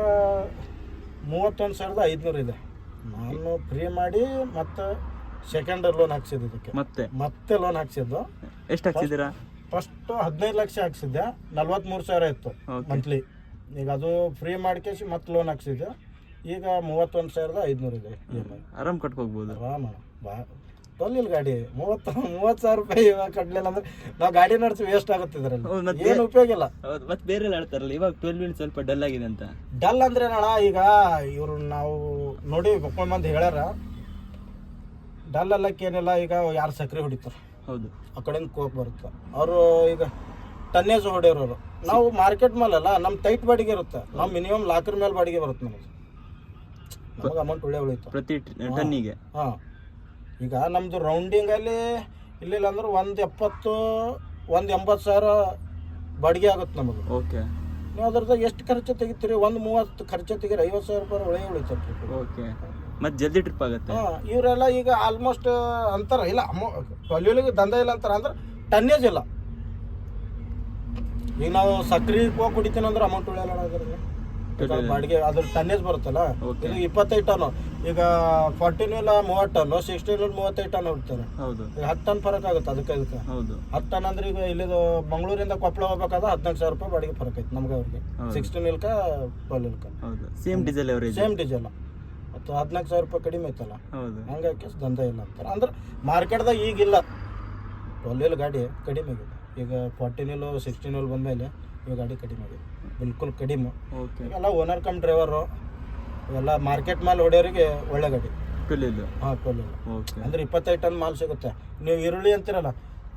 ಮೂವತ್ತೊಂದು ಸಾವಿರದ ಐದುನೂರು ಇದೆ. ನಾನು ಫ್ರೀ ಮಾಡಿ ಮತ್ತೆ ಸೆಕೆಂಡ್ ಲೋನ್ ಹಾಕ್ಸಿದ್ದು ಇದಕ್ಕೆ. ಮತ್ತೆ? ಮತ್ತೆ ಲೋನ್ ಹಾಕ್ಸಿದ್ದು. ಎಷ್ಟು ಹಾಕ್ಸಿದ್ದೀರಾ? ಫಸ್ಟ್ ಹದಿನೈದು ಲಕ್ಷ ಹಾಕ್ಸಿದ್ದೆ. ನಲ್ವತ್ಮೂರು ಸಾವಿರ ಇತ್ತು ಮಂತ್ಲಿ ಈಗ ಅದು ಫ್ರೀ ಮಾಡ್ಕೇಸಿ ಮತ್ತೆ ಲೋನ್ ಹಾಕ್ಸಿದ್ದೆ. ಈಗ ಮೂವತ್ತೊಂದು ಸಾವಿರದ ಐದುನೂರು ಇದೆ ಇ ಎಂ ಐ ಆರಾಮ್ ಕಟ್ಕೋಗ್ಬೋದು ಆರಾಮ ಬಾ. ತೊಲ್ಲಿಲ್ಲ ಗಾಡಿ. ಮೂವತ್ತು ಮೂವತ್ತು ಸಾವಿರ ರೂಪಾಯಿ ಇವಾಗ ಕಟ್ಲಿಲ್ಲ ಅಂದ್ರೆ ನಾವು ಗಾಡಿ ನಡೆಸಿ ವೇಸ್ಟ್ ಆಗುತ್ತೆ ಇದರಲ್ಲಿ. ಏನು ಉಪಯೋಗ ಇಲ್ಲ. ಮತ್ತೆ ಬೇರೆ ಹೇಳ್ತಾರಲ್ಲ ಇವಾಗ ಟ್ವೆಲ್ ವೀಲ್ ಸ್ವಲ್ಪ ಡಲ್ ಆಗಿದೆ ಅಂತ. ಡಲ್ ಅಂದ್ರೆ ಅಣ್ಣ ಈಗ ಇವರು ನಾವು ನೋಡಿ ಮಕ್ಕಳು ಮಂದಿ ಹೇಳ್ಯಾರ. ಡಲ್ ಅಲ್ಲಕ್ಕೇನಿಲ್ಲ ಈಗ ಯಾರು ಸಕ್ರೆ ಹೊಡಿತಾರೆ. ಹೌದು. ಆ ಕಡೆಯಿಂದ ಕೋಕ್ ಬರುತ್ತೆ. ಅವರು ಈಗ ಟನ್ನೇಜ್ ಹೊಡೆಯೋರು ನಾವು ಮಾರ್ಕೆಟ್ ಮೇಲಲ್ಲ ನಮ್ಮ ಟೈಟ್ ಬಾಡಿಗೆ ಇರುತ್ತೆ. ನಾವು ಮಿನಿಮಮ್ ಲಾಕರ್ ಮೇಲೆ ಬಾಡಿಗೆ ಬರುತ್ತೆ ನಮಗೆ. ನಮಗೆ ಅಮೌಂಟ್ ಒಳ್ಳೆ ಉಳಿತು. ಪ್ರತಿ ಟನ್ನಿಗೆ. ಹಾಂ. ಈಗ ನಮ್ಮದು ರೌಂಡಿಂಗಲ್ಲಿ ಇಲ್ಲಿಲ್ಲ ಅಂದ್ರೆ ಒಂದು ಎಪ್ಪತ್ತು ಒಂದು ಎಂಬತ್ತು ಸಾವಿರ ಬಾಡಿಗೆ ಆಗುತ್ತೆ ನಮಗೆ. ಓಕೆ. ನೀವು ಅದ್ರದ್ದು ಎಷ್ಟು ಖರ್ಚು ತೆಗಿತೀರಿ? ಒಂದು ಮೂವತ್ತು ಖರ್ಚು ತೆಗೀರಿ ಐವತ್ತು ಸಾವಿರ ರೂಪಾಯಿ ಒಳ್ಳೆ ಉಳಿತೈತೆ ಓಕೆ. ಮತ್ತೆ ಜಲ್ದಿ ಟ್ರಿಪ್ ಆಗುತ್ತೆ? ಹಾಂ ಇವರೆಲ್ಲ ಈಗ ಆಲ್ಮೋಸ್ಟ್ ಅಂತಾರ ಇಲ್ಲ ಅಮೌ ದಂಧ ಇಲ್ಲ ಅಂತಾರ ಅಂದ್ರೆ ಟನ್ನೇಜ್ ಇಲ್ಲ. ಈಗ ನಾವು ಸಕ್ರೆ ಹೋಗಿ ಕುಡಿತೀನಿ ಅಂದ್ರೆ ಅಮೌಂಟ್ ಉಳಿಯಲ್ಲ ಬಾಡಿಗೆ ಅದ್ರ ಟನ್ನೇಜ್ ಬರುತ್ತಲ್ಲ. ಇದು ಇಪ್ಪತ್ತೈದು ಟನ್ ಈಗ ಫಾರ್ಟಿನ್ ಇಲ್ಲ ಮೂವತ್ತು ಟನ್ ಸಿಕ್ಸ್ಟೀನ್ ಇಲ್ಲ ಮೂವತ್ತೈದು ಟನ್ ಹೋಗ್ತಾರೆ. ಈಗ ಹತ್ತು ಟನ್ ಫರಕ್ ಆಗುತ್ತೆ ಅದಕ್ಕೆ ಅದಕ್ಕೆ ಹತ್ತು ಟನ್ ಅಂದ್ರೆ ಈಗ ಇಲ್ಲಿದು ಮಂಗಳೂರಿಂದ ಕೊಪ್ಪಳ ಹೋಗ್ಬೇಕಾದ್ರೆ ಹದಿನಾಲ್ಕು ಸಾವಿರ ರೂಪಾಯಿ ಬಾಡಿಗೆ ಫರಕ್ ಐತೆ ನಮ್ಗೆ ಅವ್ರಿಗೆ. ಸಿಕ್ಸ್ಟೀನ್ ಇಲ್ಕ ಟ್ವೆಲ್ ಇಲ್ಕ. ಸೇಮ್ ಡೀಸೆಲ್ ಸೇಮ್ ಡೀಸೆಲ್ ಮತ್ತು ಹದಿನಾಲ್ಕು ಸಾವಿರ ರೂಪಾಯಿ ಕಡಿಮೆ ಐತಲ್ಲ ಹಂಗಾಗಿ ದಂಧ ಇಲ್ಲ ಅಂತಾರೆ. ಅಂದ್ರೆ ಮಾರ್ಕೆಟ್ದಾಗ ಈಗಿಲ್ಲ. ಟ್ವೆಲ್ ಗಾಡಿ ಕಡಿಮೆ ಆಗಿದೆ. ಈಗ ಫಾರ್ಟಿನ್ ಇಲ್ಲು ಸಿಕ್ಸ್ಟೀನ್ ಇಲ್ ಬಂದಮೇಲೆ ಗಾಡಿ ಕಡಿಮೆ ಆಗಿದೆ. ಬಿಲ್ಕುಲ್ ಕಡಿಮೆ. ಓಕೆ ಎಲ್ಲ ಓನರ್ ಕಮ್ ಡ್ರೈವರು ಇವೆಲ್ಲ ಮಾರ್ಕೆಟ್ ಮಾಲ್ ಹೊಡೆಯೋರಿಗೆ ಒಳ್ಳೆ ಗಾಡಿ. ಇಲ್ಲ ಹಾಂ ಓಕೆ ಅಂದ್ರೆ ಇಪ್ಪತ್ತೈದು ಟನ್ ಮಾಲ್ ಸಿಗುತ್ತೆ. ನೀವು ಈರುಳ್ಳಿ ಅಂತೀರಲ್ಲ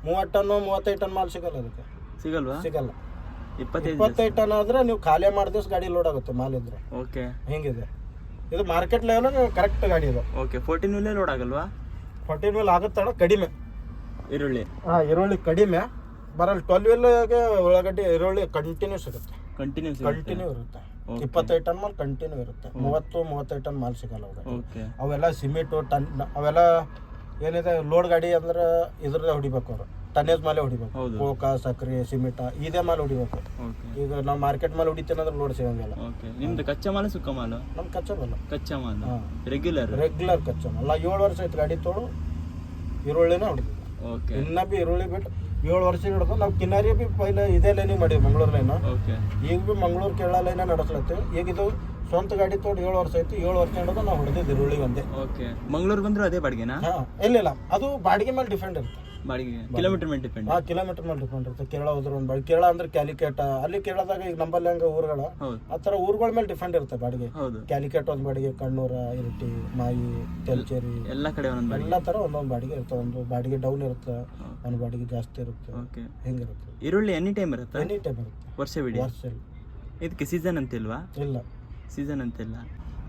ಮೂವತ್ತು ಟನ್ನು ಮೂವತ್ತೈದು ಟನ್ ಮಾಲ್ ಸಿಗಲ್ಲ ಅದಕ್ಕೆ. ಸಿಗಲ್ವಾ? ಸಿಗಲ್ಲ. ಇಪ್ಪತ್ತೈದು ಇಪ್ಪತ್ತೈದು ಟನ್ ಆದ್ರೆ ನೀವು ಖಾಲಿ ಮಾಡಿದ್ರೆ ದಿವಸ ಗಾಡಿ ಲೋಡ್ ಆಗುತ್ತೆ ಮಾಲ್ ಇದ್ರೆ. ಓಕೆ ಹೆಂಗಿದೆ? ಇದು ಮಾರ್ಕೆಟ್ ಲೆವೆಲ್ ಕರೆಕ್ಟ್ ಗಾಡಿ ಇದು. ಓಕೆ ಫೋರ್ಟೀನ್ ವೀಲೇ ಲೋಡ್ ಆಗಲ್ವಾ? ಫೋರ್ಟೀನ್ ವೀಲ್ ಆಗುತ್ತಣ್ಣ ಕಡಿಮೆ. ಈರುಳ್ಳಿ? ಹಾಂ ಈರುಳ್ಳಿ ಕಡಿಮೆ. ಬರಲ್ಲ ಟ್ವೆಲ್ವ್ ವೀಲ್ಗೆ ಉಳ್ಳಾಗಡ್ಡಿ ಈರುಳ್ಳಿ ಕಂಟಿನ್ಯೂ ಸಿಗುತ್ತೆ. ಕಂಟಿನ್ಯೂಸ್ ಕಂಟಿನ್ಯೂ ಇರುತ್ತೆ. ಇಪ್ಪತ್ತೈದು ಟನ್ ಮಾಲ್ ಕಂಟಿನ್ಯೂ ಇರುತ್ತೆ. ಮೂವತ್ತು ಮೂವತ್ತೈದು ಟನ್ ಮಾಲ್ ಸಿಗಲ್ಲ ಅವಾಗ ಓಕೆ ಅವೆಲ್ಲ ಸಿಮೆಂಟು ಟನ್ ಅವೆಲ್ಲ ಏನಿದೆ ಲೋಡ್ ಗಾಡಿ ಅಂದ್ರೆ ಇದ್ರದ್ದೇ ಹೊಡಿಬೇಕು ಅವರು. ಟನ್ನೇಜ್ ಮೇಲೆ ಹೊಡಿಬೇಕು. ಕೋಕ ಸಕ್ರೆ ಸಿಮೆಂಟ ಇದೇ ಮೇಲೆ ಹೊಡಿಬೇಕು. ಓಕೆ ಈಗ ನಾವು ಮಾರ್ಕೆಟ್ ಮೇಲೆ ಹೊಡಿತೇನೆ ಅಂದ್ರೆ ಲೋಡ್ ಸಿಗಂಗಿಲ್ಲ. ಓಕೆ ನಿಮ್ದು ಕಚ್ಚಾ ಮಾಲ ಸುಕ್ಕ ಮಾಲ? ನಮ್ ಕಚ್ಚಾ ಮಾಲ. ಕಚ್ಚಾ ಮಾಲು. ರೆಗ್ಯುಲರ್ ರೆಗ್ಯುಲರ್ ಕಚ್ಚಾ ಮಾಲ್. ಏಳು ವರ್ಷ ಆಯ್ತು ಗಾಡಿ ತೋಳು ಈರುಳ್ಳಿನೇ ಹೊಡಿತೀವಿ ಓಕೆ ಇನ್ನ ಬಿ ಈರುಳ್ಳಿ ಬಿಟ್ಟು ಏಳು ವರ್ಷ ಹಿಡಿದು ನಾವು ಕಿನ್ನಾರಿ ಬಿ ಪೈಲ ಇದೇ ಲೈನಿಗೆ ಮಾಡೀವಿ ಮಂಗಳೂರು ಲೈನ್ ಓಕೆ ಈಗ ಬಿ ಮಂಗಳೂರು ಕೇರಳ ಲೈನ ನಡೆಸ್ಲತ್ತೆ. ಈಗ ಇದು ಸ್ವಂತ ಗಾಡಿ ತೊಗೊಂಡು ಏಳು ವರ್ಷ ಆಯ್ತು ಏಳು ವರ್ಷ ಹಿಡಿದು ನಾವು ಹೊಡೆದಿದ್ದೀವಿ ಈರುಳ್ಳಿ ಒಂದೇ. ಓಕೆ ಮಂಗಳೂರು ಬಂದ್ರು ಅದೇ ಬಾಡಿಗೆನಾ? ಹಾಂ ಇಲ್ಲ ಅದು ಬಾಡಿಗೆ ಮೇಲೆ ಡಿಫೆಂಡ್ ಇರುತ್ತೆ. ಬಾಡಿಗೆ ಕಿಲೋಮೀಟರ್ ಮೇಲೆ ಡಿಪೆಂಡ್ ಆ ಕಿಲೋಮೀಟರ್ ಮೇಲೆ ಡಿಪೆಂಡ್ ಇರುತ್ತೆ. ಕೇರಳ ಹೋದ್ರೆ ಒಂದು ಬಾಡಿ ಕೇರಳ ಅಂದ್ರೆ ಕ್ಯಾಲಿಕೇಟ್ ಅಲ್ಲಿ ಕೇರಳದಾಗ ಈಗ ನಂಬಲ್ಲಿ ಹಂಗೆ ಊರುಗಳ ಹೌದು. ಆ ಥರ ಊರುಗಳ ಮೇಲೆ ಡಿಪೆಂಡ್ ಇರುತ್ತೆ ಬಾಡಿಗೆ. ಕ್ಯಾಲಿಕೇಟ್ ಒಂದು ಬಾಡಿಗೆ ಕಣ್ಣೂರ ಇರಟಿ ಮಾಯಿ ತೆಲ್ಚೇರಿ ಎಲ್ಲ ಕಡೆ ಒಂದೊಂದು ಬಾಡಿಗೆ. ಎಲ್ಲ ಥರ ಒಂದೊಂದು ಬಾಡಿಗೆ ಇರುತ್ತೆ. ಒಂದು ಬಾಡಿಗೆ ಡೌನ್ ಇರುತ್ತೆ ಒಂದು ಬಾಡಿಗೆ ಜಾಸ್ತಿ ಇರುತ್ತೆ. ಓಕೆ. ಹಿಂಗಿರುತ್ತೆ? ಈರುಳ್ಳಿ ಎನಿ ಟೈಮ್ ಇರುತ್ತಾ? ಎನಿ ಟೈಮ್ ಇರುತ್ತೆ. ವರ್ಷ ಬಿಡಿ. ವರ್ಷ. ಇದಕ್ಕೆ ಸೀಸನ್ ಅಂತಿಲ್ವಾ ಇಲ್ಲ. ಸೀಸನ್ ಅಂತಿಲ್ಲ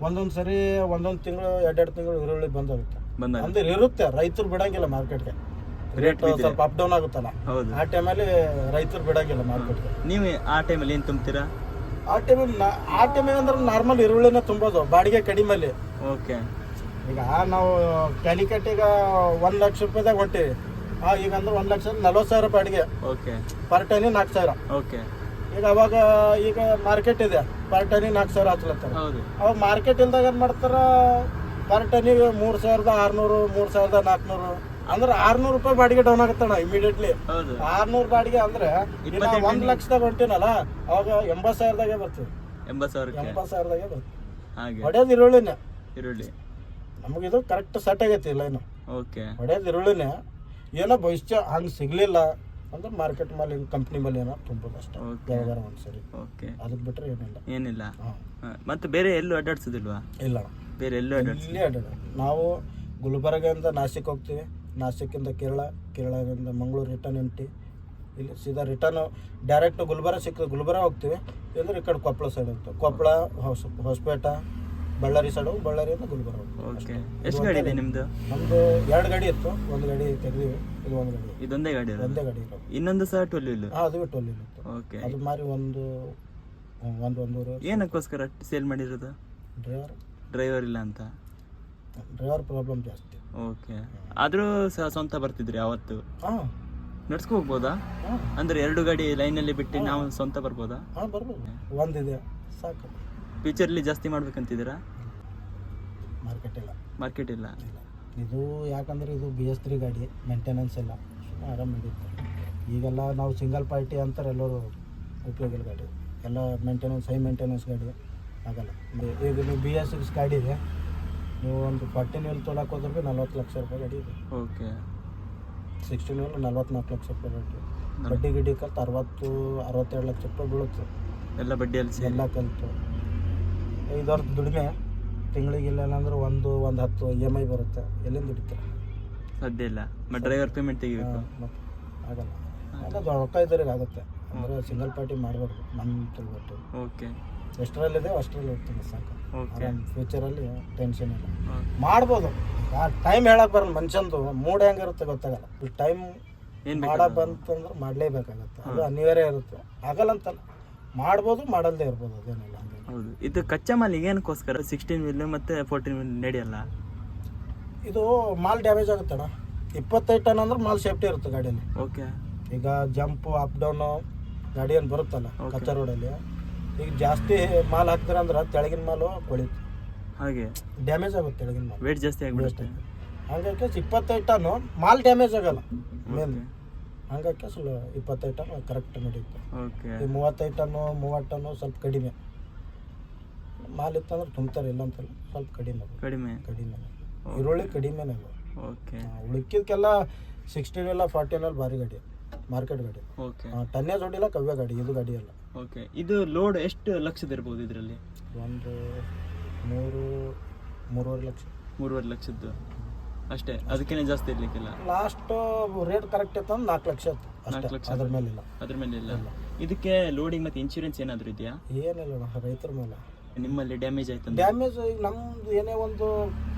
ಒಂದೊಂದು ಸರಿ ಒಂದೊಂದು ತಿಂಗಳು ಎರಡೆರಡು ತಿಂಗಳು ಈರುಳ್ಳಿ ಬಂದಾಗುತ್ತೆ. ಬಂದಾಗ ಅಂದ್ರೆ ಇರುತ್ತೆ ರೈತರು ಬಿಡಂಗಿಲ್ಲ ಮಾರ್ಕೆಟ್ಗೆ ರೇಟ್ ಸ್ವಲ್ಪ ಅಪ್ ಡೌನ್ ಆಗುತ್ತಲ್ಲ? ಹೌದು. ಆ ಟೈಮಲ್ಲಿ ರೈತರು ಬಿಡೋಂಗಿಲ್ಲ ಮಾರ್ಕೆಟ್ಗೆ ನೀವು ಆ ಟೈಮಲ್ಲಿ ಏನು ತುಂಬ್ತೀರಾ? ಆ ಟೈಮಲ್ಲಿ ಆ ಟೈಮಿಗೆ ಅಂದ್ರೆ ನಾರ್ಮಲ್ ಈರುಳ್ಳಿನ ತುಂಬೋದು ಬಾಡಿಗೆ ಕಡಿಮೆಲಿ ಓಕೆ ಈಗ ನಾವು ಕ್ಯಾಲಿಕಟ್ಟಿಗೆ ಒಂದು ಲಕ್ಷ ರೂಪಾಯಿದಾಗ ಹೊಂಟೀವಿ. ಆ ಈಗ ಅಂದ್ರೆ ಒಂದು ಲಕ್ಷ ನಲ್ವತ್ತು ಸಾವಿರ ಬಾಡಿಗೆ. ಓಕೆ ಪರ್ ಟೈನಿ ನಾಲ್ಕು ಸಾವಿರ. ಓಕೆ ಈಗ ಅವಾಗ ಈಗ ಮಾರ್ಕೆಟ್ ಇದೆ ಪರ್ ಟೈನಿ ನಾಲ್ಕು ಸಾವಿರ ಹಚ್ಲತ್ತಾರ ಹೌದು. ಅವಾಗ ಮಾರ್ಕೆಟ್ ಇಲ್ದಾಗ ಏನು ಮಾಡ್ತಾರ? ಪರ್ ಟೈನಿಗೆ ಮೂರು ಸಾವಿರದ ಆರುನೂರು ಮೂರು ಸಾವಿರದ ನಾಲ್ಕುನೂರು ಅಂದ್ರೆ ಆರ್ನೂರು ರೂಪಾಯಿ ಬಾಡಿಗೆ ಡೌನ್ ಆಗುತ್ತಣ್ಣ ಇಮಿಡಿಯೇಟ್ಲಿ ಹೌದು. ಆರ್ನೂರು ಬಾಡಿಗೆ ಅಂದ್ರೆ ಒಂದ್ ಲಕ್ಷದಾಗ ಹೊಂಟಿನಲ್ಲ ಅವಾಗ ಎಂಬತ್ ಸಾವಿರದಾಗೆ ಬರ್ತೀವಿ ಎಂಬತ್ತು ಸಾವಿರ ಎಂಬತ್ತು ಸಾವಿರದಾಗೆ ಬರ್ತೀವಿ ಹೊಡೆಯೋದು ಈರುಳ್ಳಿನೇ. ಈರುಳ್ಳಿ. ನಮಗಿದು ಕರೆಕ್ಟ್ ಸೆಟ್ ಆಗೈತಿ ಲೈನು ಓಕೆ. ಹೊಡೆಯೋದು ಈರುಳ್ಳಿನೇ. ಏನೋ ಭವಿಷ್ಯ ಹಂಗೆ ಸಿಗ್ಲಿಲ್ಲ ಅಂದ್ರೆ ಮಾರ್ಕೆಟ್ ಮೇಲೆ ಕಂಪ್ನಿ ಮೇಲೆ ಏನೋ ತುಂಬೋದು ಅಷ್ಟೇ. ಒಂದ್ಸರಿ ಓಕೆ. ಅದಕ್ಕೆ ಬಿಟ್ರೆ ಏನಿಲ್ಲ. ಏನಿಲ್ಲ. ಮತ್ತೆ ಬೇರೆ ಎಲ್ಲೂ ಅಡ್ಡಾಡ್ಸೋದಿಲ್ವಾ? ಇಲ್ಲ ಬೇರೆ ಎಲ್ಲೂ ಅಡ್ಡಾಡ್ಸಿ ಇಲ್ಲಿ ಅಡ್ಡಾಡ ನಾವು ಗುಲ್ಬರ್ಗದಿಂದ ನಾಸಿಕ್ ಹೋಗ್ತೀವಿ. ನಾಸಿಕ್ಕಿಂದ ಕೇರಳ ಕೇರಳದಿಂದ ಮಂಗಳೂರು ರಿಟರ್ನ್ ಎಂಟಿ ಇಲ್ಲಿ ಸೀದಾ ರಿಟರ್ನ್ ಡೈರೆಕ್ಟ್ ಗುಲ್ಬರ್ಗ ಸಿಕ್ಕ ಗುಲ್ಬರ್ಗ ಹೋಗ್ತೀವಿ ಇಲ್ಲದ್ರೆ ಈ ಕಡೆ ಕೊಪ್ಪಳ ಸೈಡ್ ಹೋಗ್ತೀವಿ. ಕೊಪ್ಪಳ ಹೊಸ ಹೊಸಪೇಟ ಬಳ್ಳಾರಿ ಸೈಡ್ ಹೋಗಿ ಬಳ್ಳಾರಿಯಿಂದ ಗುಲ್ಬರ್ಗ ಹೋಗ್ತೀವಿ. ಓಕೆ ಎಷ್ಟು ಗಾಡಿ ಇದೆ ನಿಮ್ದು? ನಮ್ಮದು ಎರಡು ಗಾಡಿ ಇತ್ತು. ಒಂದು ಗಾಡಿ ತೆಗೆದಿವಿ ಇದು ಒಂದು ಗಾಡಿ ಇದೊಂದೇ ಗಾಡಿ ಒಂದೇ ಗಾಡಿ ಇರೋದು. ಇನ್ನೊಂದು ಸಹ ಟೋಲ್ ಇಲ್ಲ ಹಾಂ ಅದು ಟೋಲ್ ಇಲ್ಲ ಓಕೆ ಅದು ಮಾರಿ ಒಂದು ಒಂದು ಒಂದೂರು ಏನಕ್ಕೋಸ್ಕರ ಸೇಲ್ ಮಾಡಿರೋದು? ಡ್ರೈವರ್ ಡ್ರೈವರ್ ಇಲ್ಲ ಅಂತ? ಡ್ರೈವರ್ ಪ್ರಾಬ್ಲಮ್ ಜಾಸ್ತಿ. ಓಕೆ ಆದರೂ ಸಹ ಸ್ವಂತ ಬರ್ತಿದ್ರಿ ಅವತ್ತು ಹಾಂ ನಡ್ಸ್ಕೊ ಹೋಗ್ಬೋದಾ? ಹಾಂ. ಅಂದ್ರೆ ಎರಡು ಗಾಡಿ ಲೈನಲ್ಲಿ ಬಿಟ್ಟು ನಾವು ಸ್ವಂತ ಬರ್ಬೋದಾ? ಹಾ ಬರ್ಬೋದು. ಒಂದಿದೆ. ಸಾಕು. ಫ್ಯೂಚರ್ಲಿ ಜಾಸ್ತಿ ಮಾಡ್ಬೇಕಂತಿದ್ದೀರಾ? ಮಾರ್ಕೆಟ್ ಇಲ್ಲ. ಮಾರ್ಕೆಟ್ ಇಲ್ಲ. ಇಲ್ಲ. ಇದು ಯಾಕಂದ್ರೆ ಇದು ಬಿ ಎಸ್ ತ್ರೀ ಗಾಡಿ ಮೇಂಟೆನೆನ್ಸ್ ಇಲ್ಲ ಸುಮ್ಮನೆ ಆರಾಮ್ ನಡೀತೆ ಈಗೆಲ್ಲ ನಾವು ಸಿಂಗಲ್ ಪಾರ್ಟಿ ಅಂತಾರೆ ಎಲ್ಲರೂ ಉಪಯೋಗ ಇಲ್ಲ ಗಾಡಿ. ಎಲ್ಲ ಮೇಂಟೆನೆನ್ಸ್ ಹೈ ಮೇಂಟೆನೆನ್ಸ್ ಗಾಡಿ. ಆಗಲ್ಲ. ಇದು ಬಿ ಎಸ್ ಸಿಕ್ಸ್ ಗಾಡಿ ಇದೆ. ನೀವು ಒಂದು ಫಾರ್ಟಿನ್ ವೀಲ್ ತೊಳಕ್ಕೆ ಹೋದ್ರೆ ಭೀ ನಲ್ವತ್ತು ಲಕ್ಷ ರೂಪಾಯಿ ಗಾಡಿ ಇದೆ. ಓಕೆ. ಸಿಕ್ಸ್ಟೀನ್ ವೀಲ್ ನಲ್ವತ್ನಾಲ್ಕು ಲಕ್ಷ ರೂಪಾಯಿ ಗಾಡಿ. ಬಡ್ಡಿ ಗಿಡ್ಡಿ ಕಲ್ತು ಅರವತ್ತು ಅರವತ್ತೆರಡು ಲಕ್ಷ ರೂಪಾಯಿ ಬೀಳುತ್ತೆ. ಎಲ್ಲ ಬಡ್ಡಿಯಲ್ಲಿ ಅಲ್ಲಿ ಎಲ್ಲ ಕಲಿತು. ಐದು ವರ್ಷ ದುಡಿಮೆ ತಿಂಗಳಿಗೆ ಇಲ್ಲ ಅಂದ್ರೆ ಒಂದು ಒಂದು ಹತ್ತು ಇ ಎಂ ಐ ಬರುತ್ತೆ. ಎಲ್ಲಿಂದ ದುಡಿತಾರೆ? ಸದ್ಯ ಇಲ್ಲ. ಬಟ್ ಡ್ರೈವರ್ ಪೇಮೆಂಟ್ ತೆಗಿಬೇಕು. ಮತ್ತೆ ಆಗಲ್ಲ. ರೊಕ್ಕ ಇದ್ದವ್ರಿಗೆ ಆಗುತ್ತೆ ಅಂದರೆ ಸಿಂಗಲ್ ಪಾರ್ಟಿ ಮಾಡಬಾರ್ದು ನಮ್ಮ ತಿಳ್ಬಿಟ್ಟು ಓಕೆ. ಎಷ್ಟರಲ್ಲಿದೆ ಅಷ್ಟರಲ್ಲಿ ಹೋಗ್ತೀನಿ ಸಾಕು. ಓಕೆ ಆರಾಮ್ ಫ್ಯೂಚರಲ್ಲಿ ಟೆನ್ಷನ್ ಇಲ್ಲ. ಮಾಡ್ಬೋದು. ಆ ಟೈಮ್ ಹೇಳಕ್ ಬರಲ್ಲ ಮನುಷ್ಯಂದು. ಮೂಡ್ ಹೆಂಗಿರುತ್ತೆ ಗೊತ್ತಾಗಲ್ಲ. ಟೈಮ್ ಏನು ಮಾಡಕ್ ಬಂತಂದ್ರೆ ಮಾಡಲೇಬೇಕಾಗತ್ತೆ. ಅದು ಅನಿವಾರ್ಯ ಇರುತ್ತೆ. ಆಗಲ್ಲ ಅಂತಲ್ಲ ಮಾಡ್ಬೋದು ಮಾಡಲ್ದೇ ಇರ್ಬೋದು ಅದೇನಿಲ್ಲ ಹೌದು. ಇದು ಕಚ್ಚಾ ಮಾಲ್ ಏನಕ್ಕೋಸ್ಕರ ಸಿಕ್ಸ್ಟೀನ್ ವೀಲ್ ಮತ್ತೆ ಫೋರ್ಟೀನ್ ವೀಲ್ ನಡೆಯಲ್ಲ? ಇದು ಮಾಲ್ ಡ್ಯಾಮೇಜ್ ಆಗುತ್ತಣ್ಣ ಇಪ್ಪತ್ತೈದು ಟನ್ ಅಂದ್ರೆ ಮಾಲ್ ಸೇಫ್ಟಿ ಇರುತ್ತೆ ಗಾಡಿಯಲ್ಲಿ. ಓಕೆ ಈಗ ಜಂಪು ಅಪ್ ಡೌನು ಗಾಡಿ ಏನು ಬರುತ್ತಲ್ಲ ಕಚ್ಚಾ ರೋಡಲ್ಲಿ ಈಗ ಜಾಸ್ತಿ ಮಾಲ್ ಹಾಕ್ತಾರೆ ಅಂದ್ರೆ ತೆಳಗಿನ ಮಾಲು ಕೊಳಿತು. ಹಾಗೆ. ಡ್ಯಾಮೇಜ್ ಆಗುತ್ತೆ ತೆಳಗಿನ ಮಾಲ್. ವೇಟ್ ಜಾಸ್ತಿ ಆಗ್ಬಿಡುತ್ತೆ. ಹಂಗಾಗಿ ಇಪ್ಪತ್ತೈದು ಟನ್ನು ಮಾಲ್ ಡ್ಯಾಮೇಜ್ ಆಗಲ್ಲ. ಮೇನ್ ಹಂಗಾಗಿ ಸ್ವಲ್ಪ ಇಪ್ಪತ್ತೈದು ಟನ್ ಕರೆಕ್ಟ್ ಓಕೆ ಈ ಮೂವತ್ತೈದು ಟನ್ನು ಮೂವತ್ತು ಟನ್ನು ಸ್ವಲ್ಪ ಕಡಿಮೆ. ಮಾಲ್ ಇತ್ತಂದ್ರೆ ತುಂಬ್ತಾರೆ ಇಲ್ಲ ಅಂತಲ್ಲ ಸ್ವಲ್ಪ ಕಡಿಮೆ. ಕಡಿಮೆ. ಕಡಿಮೆ. ಈರುಳ್ಳಿ ಕಡಿಮೆನೇ ಓಕೆ ಉಳಿಕಿದ್ಕೆಲ್ಲ ಸಿಕ್ಸ್ಟೀನ್ ಇಲ್ಲ ಫಾರ್ಟೀನ್ ಅಲ್ಲಿ ಭಾರಿ ಗಾಡಿ. ಮಾರ್ಕೆಟ್ ಗಾಡಿ. ಓಕೆ ಟನ್ನೇಜ್ ಹೊಡಿಲ್ಲ ಕವ್ಯ ಗಾಡಿ ಇದು ಗಾಡಿ ಅಲ್ಲ. ಓಕೆ ಇದು ಲೋಡ್ ಎಷ್ಟು ಲಕ್ಷದ ಇರ್ಬೋದು ಇದರಲ್ಲಿ? ಒಂದು ಮೂರು ಮೂರುವರೆ ಲಕ್ಷ. ಮೂರುವರೆ ಲಕ್ಷದ್ದು. ಅಷ್ಟೇ. ಅದಕ್ಕೇನೆ ಜಾಸ್ತಿ ಇರ್ಲಿಕ್ಕಿಲ್ಲ. ಲಾಸ್ಟ್ ರೇಟ್ ಕರೆಕ್ಟ್ ಇತ್ತು ಅಂದ್ರೆ ನಾಲ್ಕು ಲಕ್ಷ ಇತ್ತು ನಾಲ್ಕು ಲಕ್ಷ ಅದ್ರ ಮೇಲೆ ಇಲ್ಲ ಅದ್ರ ಮೇಲೆ ಇಲ್ಲ. ಇದಕ್ಕೆ ಲೋಡಿಂಗ್ ಮತ್ತೆ ಇನ್ಶೂರೆನ್ಸ್ ಏನಾದರೂ ಇದೆಯಾ? ಏನಿಲ್ಲ ರೈತರ ಮೇಲೆ. ನಿಮ್ಮಲ್ಲಿ ಡ್ಯಾಮೇಜ್ ಆಯ್ತು ಡ್ಯಾಮೇಜ್ ಈಗ ನಮ್ದು ಏನೇ ಒಂದು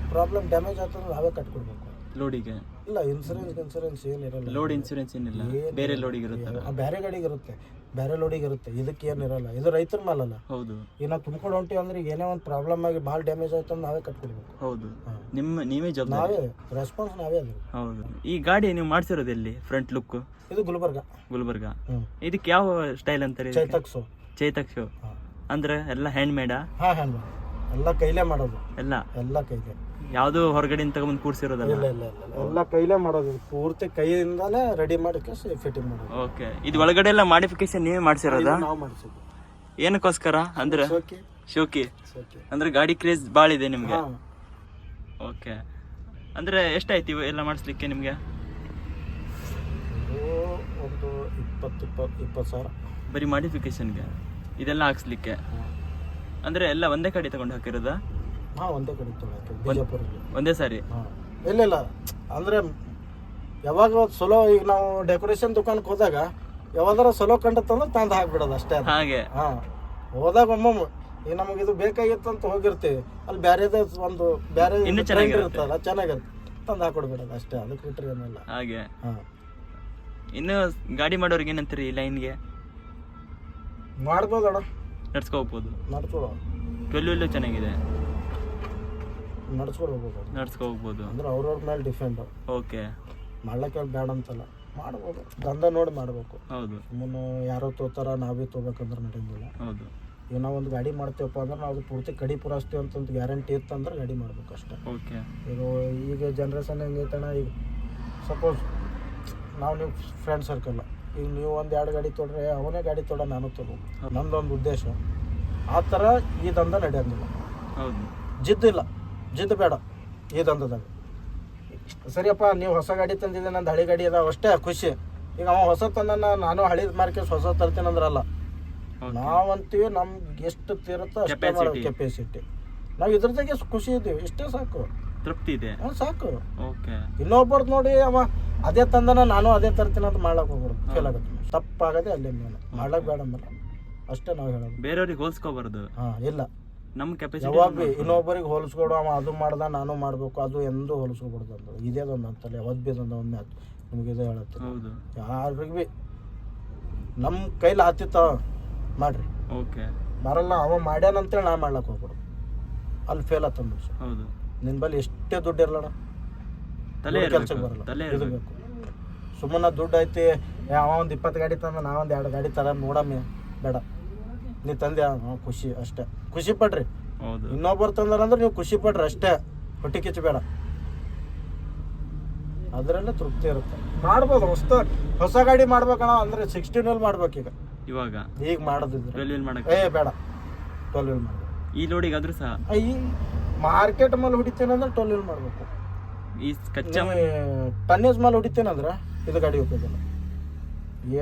ಪ್ರಾಬ್ಲಮ್ ಡ್ಯಾಮೇಜ್ ಆಯ್ತಂದ್ರೆ ನಾವೇ ಕಟ್ಕೊಡ್ಬೇಕು. ಲೋಡಿಗೆ? ಇಲ್ಲ ಇನ್ಸೂರೆನ್ಸ್ ಇನ್ಸೂರೆನ್ಸ್ ಏನಿರಲ್ಲ ಲೋಡ್ ಇನ್ಶೂರೆನ್ಸ್ ಏನಿಲ್ಲ. ಬೇರೆ ಲೋಡಿಗೆ ಇರುತ್ತೆ ಆ, ಬೇರೆ ಗಾಡಿಗೆ ಇರುತ್ತೆ. ಬೇರೆ ಲೋಡಿಗೆ ಇರುತ್ತೆ. ಇದಕ್ಕೆ ಏನಿರಲ್ಲ ಇದು ರೈತರ ಮಾಲಲ್ಲ. ಹೌದು. ನಾವು ತುಂಬ್ಕೊಂಡು ಹೊಂಟಿವಿ ಅಂದ್ರೆ ಈಗ ಏನೇ ಒಂದು ಪ್ರಾಬ್ಲಮ್ ಆಗಿ ಭಾಳ ಡ್ಯಾಮೇಜ್ ಆಯ್ತು ಅಂದ್ರೆ ನಾವೇ ಕಟ್ಕೊಡ್ಬೇಕು. ಹೌದು. ನಿಮ್ಮ ನೀವೇ ಜವಾಬ್ದಾರಿ. ನಾವೇ ರೆಸ್ಪಾನ್ಸ್ ನಾವೇ ಅದು. ಹೌದು. ಈ ಗಾಡಿ ನೀವು ಮಾಡ್ಸಿರೋದು ಎಲ್ಲಿ? ಫ್ರಂಟ್ ಲುಕ್ ಇದು ಗುಲ್ಬರ್ಗ. ಗುಲ್ಬರ್ಗ? ಇದಕ್ಕೆ ಯಾವ ಸ್ಟೈಲ್ ಅಂತಾರೆ ಚೈತಕ್ಸು ಚೈತಕ್ಸು ಅಂದ್ರೆ ಎಲ್ಲ ಹ್ಯಾಂಡ್ ಮೇಡಾ ಹಾ ಹ್ಯಾಂಡ್ ಎಲ್ಲ ಕೈಲೇ ಮಾಡೋದು. ಎಲ್ಲ? ಎಲ್ಲ ಕೈಲೇ. ಯಾವುದು ಹೊರಗಡೆಯಿಂದ ತಗೊಂಡ್ ಕೂರ್ಸಿರೋದಲ್ಲ? ಇಲ್ಲ ಇಲ್ಲ ಇಲ್ಲ. ಎಲ್ಲ ಕೈಲೇ ಮಾಡೋದು. ಇದು ಪೂರ್ತಿ ಕೈಯಿಂದಲೇ ರೆಡಿ ಮಾಡಿ ಫಿಟ್ಟಿಂಗ್ ಮಾಡೋದು. ಓಕೆ ಇದು ಒಳಗಡೆ ಎಲ್ಲ ಮಾಡಿಫಿಕೇಶನ್ ನೀವೇ ಮಾಡ್ಸಿರೋದು? ನಾವು ಮಾಡಿಸೋದು ಏನಕ್ಕೋಸ್ಕರ ಅಂದ್ರೆ? ಓಕೆ ಶೋಕಿ. ಓಕೆ ಅಂದ್ರೆ ಗಾಡಿ ಕ್ರೇಜ್ ಭಾಳ ಇದೆ ನಿಮಗೆ? ಹಾಂ. ಓಕೆ ಅಂದ್ರೆ ಎಷ್ಟಾಯ್ತು ಇವು ಎಲ್ಲ ಮಾಡಿಸ್ಲಿಕ್ಕೆ ನಿಮಗೆ? ಇದು ಒಂದು ಇಪ್ಪತ್ತು ಇಪ್ಪತ್ತು ಇಪ್ಪತ್ತು ಸಾವಿರ. ಬರೀ ಮಾಡಿಫಿಕೇಶನ್ಗೆ ಇದೆಲ್ಲ ಹಾಕ್ಸ್ಲಿಕ್ಕೆ? ಅಂದ್ರೆ ಎಲ್ಲ ಒಂದೇ ಕಡೆ ತಗೊಂಡು ಹಾಕಿರೋದಾ? ಹಾಂ ಒಂದೇ ಕಡೆ ತೊಗೊಳಕ್ಕೆ ಬಿಜಾಪುರಲ್ಲಿ ಒಂದೇ ಸಾರಿ. ಹಾಂ. ಇಲ್ಲ ಇಲ್ಲ. ಅಂದರೆ ಯಾವಾಗ ಸೊಲೋ ಈಗ ನಾವು ಡೆಕೋರೇಷನ್ ದುಕಾನಕ್ಕೆ ಹೋದಾಗ ಯಾವ್ದಾರ ಸೊಲೋ ಕಂಡತ್ತಂದ್ರೆ ತಂದು ಹಾಕ್ಬಿಡೋದು ಅಷ್ಟೇ ಅದು. ಹಾಗೆ. ಹಾಂ. ಹೋದಾಗ ಒಮ್ಮೊಮ್ಮೆ ಈಗ ನಮಗೆ ಇದು ಬೇಕಾಗಿತ್ತು ಅಂತ ಹೋಗಿರ್ತೀವಿ. ಅಲ್ಲಿ ಬೇರೆದೇ ಒಂದು ಬೇರೆ ಇನ್ನೂ ಚೆನ್ನಾಗಿರುತ್ತೆ. ಇರ್ತಲ್ಲ ಚೆನ್ನಾಗಿರುತ್ತೆ. ತಂದು ಹಾಕೊಡ್ಬಿಡೋದು ಅಷ್ಟೇ ಅದಕ್ಕೆ ಬಿಟ್ಟರೆ ಏನಿಲ್ಲ ಹಾಗೆ. ಹಾಂ. ಇನ್ನು ಗಾಡಿ ಮಾಡೋರಿಗೆ ಏನಂತೀರಿ ಈ ಲೈನ್ಗೆ? ಮಾಡ್ಬೋದು ಅಣ್ಣ. ನಡ್ಸ್ಕೊ ಹೋಗ್ಬೋದು ನಡ್ಸ್ಕೊಡೋ ಟ್ವೆಲ್ ವೀಲು ಚೆನ್ನಾಗಿದೆ. ನಡ್ಸ್ಕೊಂಡು ಹೋಗ್ಬೋದು ನಡ್ಸ್ಕೊ ಹೋಗ್ಬೋದು ಅಂದ್ರೆ ಅವ್ರವ್ರ ಮೇಲೆ ಡಿಫೆಂಡ್ ಓಕೆ. ಮಾಡ್ಲಿಕ್ಕೆ ಬೇಡ ಅಂತಲ್ಲ. ಮಾಡ್ಬೋದು. ದಂಧ ನೋಡಿ ಮಾಡ್ಬೇಕು. ಹೌದು. ಸುಮ್ಮನೆ ಯಾರೋ ತೋತಾರ ನಾವೇ ತೊಗೊಬೇಕಂದ್ರೆ ನಡೆಯಂಗಿಲ್ಲ ಹೌದು. ಈಗ ನಾವು ಒಂದು ಗಾಡಿ ಮಾಡ್ತೀವಪ್ಪ ಅಂದ್ರೆ ನಾವು ಅದು ಪೂರ್ತಿ ಕಡಿ ಪುರಾಸ್ತೀವಿ ಅಂತಂದು ಗ್ಯಾರಂಟಿ ಇತ್ತಂದ್ರೆ ಗಾಡಿ ಮಾಡ್ಬೇಕು ಅಷ್ಟೇ. ಓಕೆ. ಈಗ ಈಗ ಜನ್ರೇಷನ್ ಹೆಂಗೈತಣ ಈಗ ಸಪೋಸ್ ನಾವು ನೀವು ಫ್ರೆಂಡ್ ಸರ್ಕಲ್ ಈಗ ನೀವು ಒಂದು ಎರಡು ಗಾಡಿ ತೊಡ್ರೆ ಅವನೇ ಗಾಡಿ ತೊಡ ನಾನು ತೊಗೋ ನಂದೊಂದು ಉದ್ದೇಶ. ಆ ಥರ ಈ ದಂಧ ನಡೆಯಂಗಿಲ್ಲ. ಹೌದು. ಜಿದ್ದಿಲ್ಲ. ಜಿದ್ದು ಬೇಡ. ಈ ದಂಧದಾಗ ಸರಿಯಪ್ಪ ನೀವು ಹೊಸ ಗಾಡಿ ತಂದಿದ್ದೆ ನಂದು ಹಳೆ ಗಾಡಿ ಅದಾವ ಅಷ್ಟೇ ಖುಷಿ. ಈಗ ಅವ ಹೊಸ ತಂದನ ನಾನು ಹಳಿದ ಮಾರ್ಕೆಟ್ ಹೊಸ ತರ್ತೀನಿ ಅಂದ್ರಲ್ಲ. ನಾವಂತೀವಿ ನಾವು ಅಂತೀವಿ ನಮ್ಗೆ ಎಷ್ಟು ತಿರುತ್ತೋ ಅಷ್ಟೇ. ಮಾಡೋದು ಕೆಪಾಸಿಟಿ ನಾವು ಇದ್ರದಾಗೆ ಖುಷಿ ಇದ್ದೀವಿ. ಇಷ್ಟೇ ಸಾಕು. ತೃಪ್ತಿ ಇದೆ. ಹ್ಞೂ ಸಾಕು. ಓಕೆ ಇನ್ನೊಬ್ಬರ್ದು ನೋಡಿ ಅವ ಅದೇ ತಂದನ ನಾನು ಅದೇ ತರ್ತೀನಿ ಅಂತ ಮಾಡ್ಲಕ್ ಹೋಗ್ಬಾರ್ದು. ಫೇಲ್ ಆಗುತ್ತೆ ತಪ್ಪಾಗದೆ ಅಲ್ಲೇ ಮೇನು ಮಾಡ್ಲಕ್ ಬೇಡ ಅಷ್ಟೇ ನಾವು ಹೇಳೋದು. ಬೇರೆಯವ್ರಿಗೆ ಹೋಲ್ಸ್ಕೋಬಾರ್ದು. ಹಾ ಇಲ್ಲ. ನಮ್ಮ ಕೆಪಾಸಿಟಿ ಇನ್ನೊಬ್ಬರಿಗೆ ಹೋಲಿಸ್ಕೊಡು ಅವ ಅದು ಮಾಡ್ದ ನಾನು ಮಾಡಬೇಕು ಅದು ಎಂದು ಹೋಲಿಸ್ಕೊಬಾರ್ದು ಅಂದ್ರೆ. ಇದೇದೊಂದು ಅಂತಲ್ಲ ಯಾವತ್ತು ಭೀ ಅದೊಂದು ಒಂದು ಮಾತು ನಿಮ್ಗೆ ಇದೇ ಹೇಳುತ್ತೆ. ಹೌದು. ಯಾರಿಗೆ ಭೀ ನಮ್ಮ ಕೈಲಿ ಆತಿತ್ತ ಮಾಡ್ರಿ. ಓಕೆ. ಬರಲ್ಲ ಅವ ಮಾಡ್ಯಾನ ಅಂತೇಳಿ ನಾ ಮಾಡ್ಲಕ್ ಹೋಗ್ಬಿಡು ಅಲ್ಲಿ ಫೇಲ್ ಆತ ಮನುಷ್ಯ ಹೌದು. ನಿನ್ನ ಬಳಿ ಎಷ್ಟೇ ದುಡ್ಡು ಇರಲಣ ತಲೆ ಕೆಲ್ಸಕ್ಕೆ ಬರಲ್ಲ. ತಲೆ ಇರಬೇಕು ಇರ್ಬೇಕು. ಬೇಕು. ಸುಮ್ಮನೆ ದುಡ್ಡು ಐತಿ ಅವ ಒಂದು ಇಪ್ಪತ್ತು ಗಾಡಿ ತಂದ ನಾ ಒಂದು ಎರಡು ಗಾಡಿ ತರ ನೋಡಮ್ಮಿ. ಬೇಡ. ನೀ ತಂದೆ ಖುಷಿ ಅಷ್ಟೇ. ಖುಷಿ ಪಡ್ರಿ. ಹೌದು. ಇನ್ನೊಬ್ಬರು ತಂದ್ರಂದ್ರೆ ನೀವು ಖುಷಿ ಪಡ್ರಿ ಅಷ್ಟೇ. ಹೊಟ್ಟೆ ಕಿಚ್ಚು ಬೇಡ ಅದರಲ್ಲೇ ತೃಪ್ತಿ ಇರುತ್ತೆ. ಮಾಡ್ಬೋದು ಹೊಸ ಹೊಸ ಗಾಡಿ ಮಾಡ್ಬೇಕಣ ಅಂದ್ರೆ ಸಿಕ್ಸ್ಟೀನ್ ವೀಲ್ ಈಗ ಇವಾಗ? ಈಗ ಮಾಡೋದಿದ್ರೆ. ಟ್ವೆಲ್ ವೀಲ್ ಮಾಡಕ್ಕೆ? ಏ ಬೇಡ. ಟ್ವೆಲ್ ವೀಲ್ ಮಾಡ್ಬೇಕು ಈ ಲೋಡಿಗಾದ್ರೂ ಸಹ? ಈ ಮಾರ್ಕೆಟ್ ಮೇಲೆ ಹೊಡಿತೇನಂದ್ರೆ ಟ್ವೆಲ್ ವೀಲ್ ಮಾಡ್ಬೇಕು. ಈ ಕಚ್ಚಾ ಟನ್ನೇಜ್ ಮೇಲೆ ಹೊಡಿತೇನಂದ್ರೆ ಇದು ಗಾಡಿ ಉಪಯೋಗ ಇಲ್ಲ.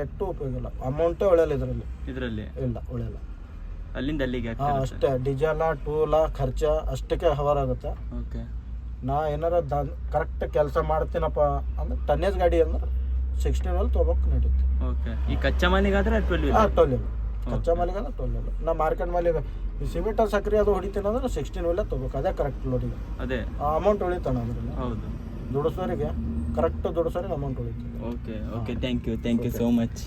ಎಷ್ಟು ಉಪಯೋಗ ಇಲ್ಲ. ಅಮೌಂಟೇ ಒಳ್ಳೆಯಲ್ಲ ಇದರಲ್ಲಿ ಇದರಲ್ಲಿ? ಇಲ್ಲ ಉಳಿಯಲ್ಲ ಅಲ್ಲಿಂದ ಅಲ್ಲಿಗೆ ಹಾಂ ಅಷ್ಟೇ. ಡಿಜಲ ಟೂಲ ಖರ್ಚ ಅಷ್ಟಕ್ಕೆ ಹವರ್ ಆಗುತ್ತೆ. ಓಕೆ. ನಾ ಏನಾರ ದನ್ ಕರೆಕ್ಟ್ ಕೆಲಸ ಮಾಡ್ತೀನಪ್ಪ ಅಂದ್ರೆ ಟನ್ನೇಜ್ ಗಾಡಿ ಅಂದ್ರೆ ಸಿಕ್ಸ್ಟೀನ್ ಅಲ್ಲಿ ತೊಗೋಬೇಕು ನಡೀತು. ಓಕೆ. ಈ ಕಚ್ಚಾ ಮನೆಗಾದ್ರೆ ಟ್ವೆಲ್ ವೀಲ್ ಹಾಂ ಟ್ವೆಲ್ ಕಚ್ಚಾ ಮಾಲಿಗೆ ಅಂದ್ರೆ ಟ್ವೆಲ್ ನಾ ಮಾರ್ಕೆಟ್ ಮಾಲಿಗೆ ಈ ಸಿಮೆಂಟ್ ಸಕ್ರೆ ಅದು ಹೊಡಿತೀನಿ ಅಂದ್ರೆ ಸಿಕ್ಸ್ಟೀನ್ ವೀಲೇ ತೊಗೋಬೇಕು. ಅದೇ ಕರೆಕ್ಟ್ ಲೋಡಿಗೆ ಅದೇ. ಆ ಅಮೌಂಟ್ ಉಳಿತಾನ ಅದ್ರಲ್ಲಿ. ಹೌದು. ದುಡಿಸೋರಿಗೆ ಕರೆಕ್ಟ್ ದುಡಿಸೋರಿಗೆ ಅಮೌಂಟ್ ಉಳಿತು okay okay. Thank you thank you so much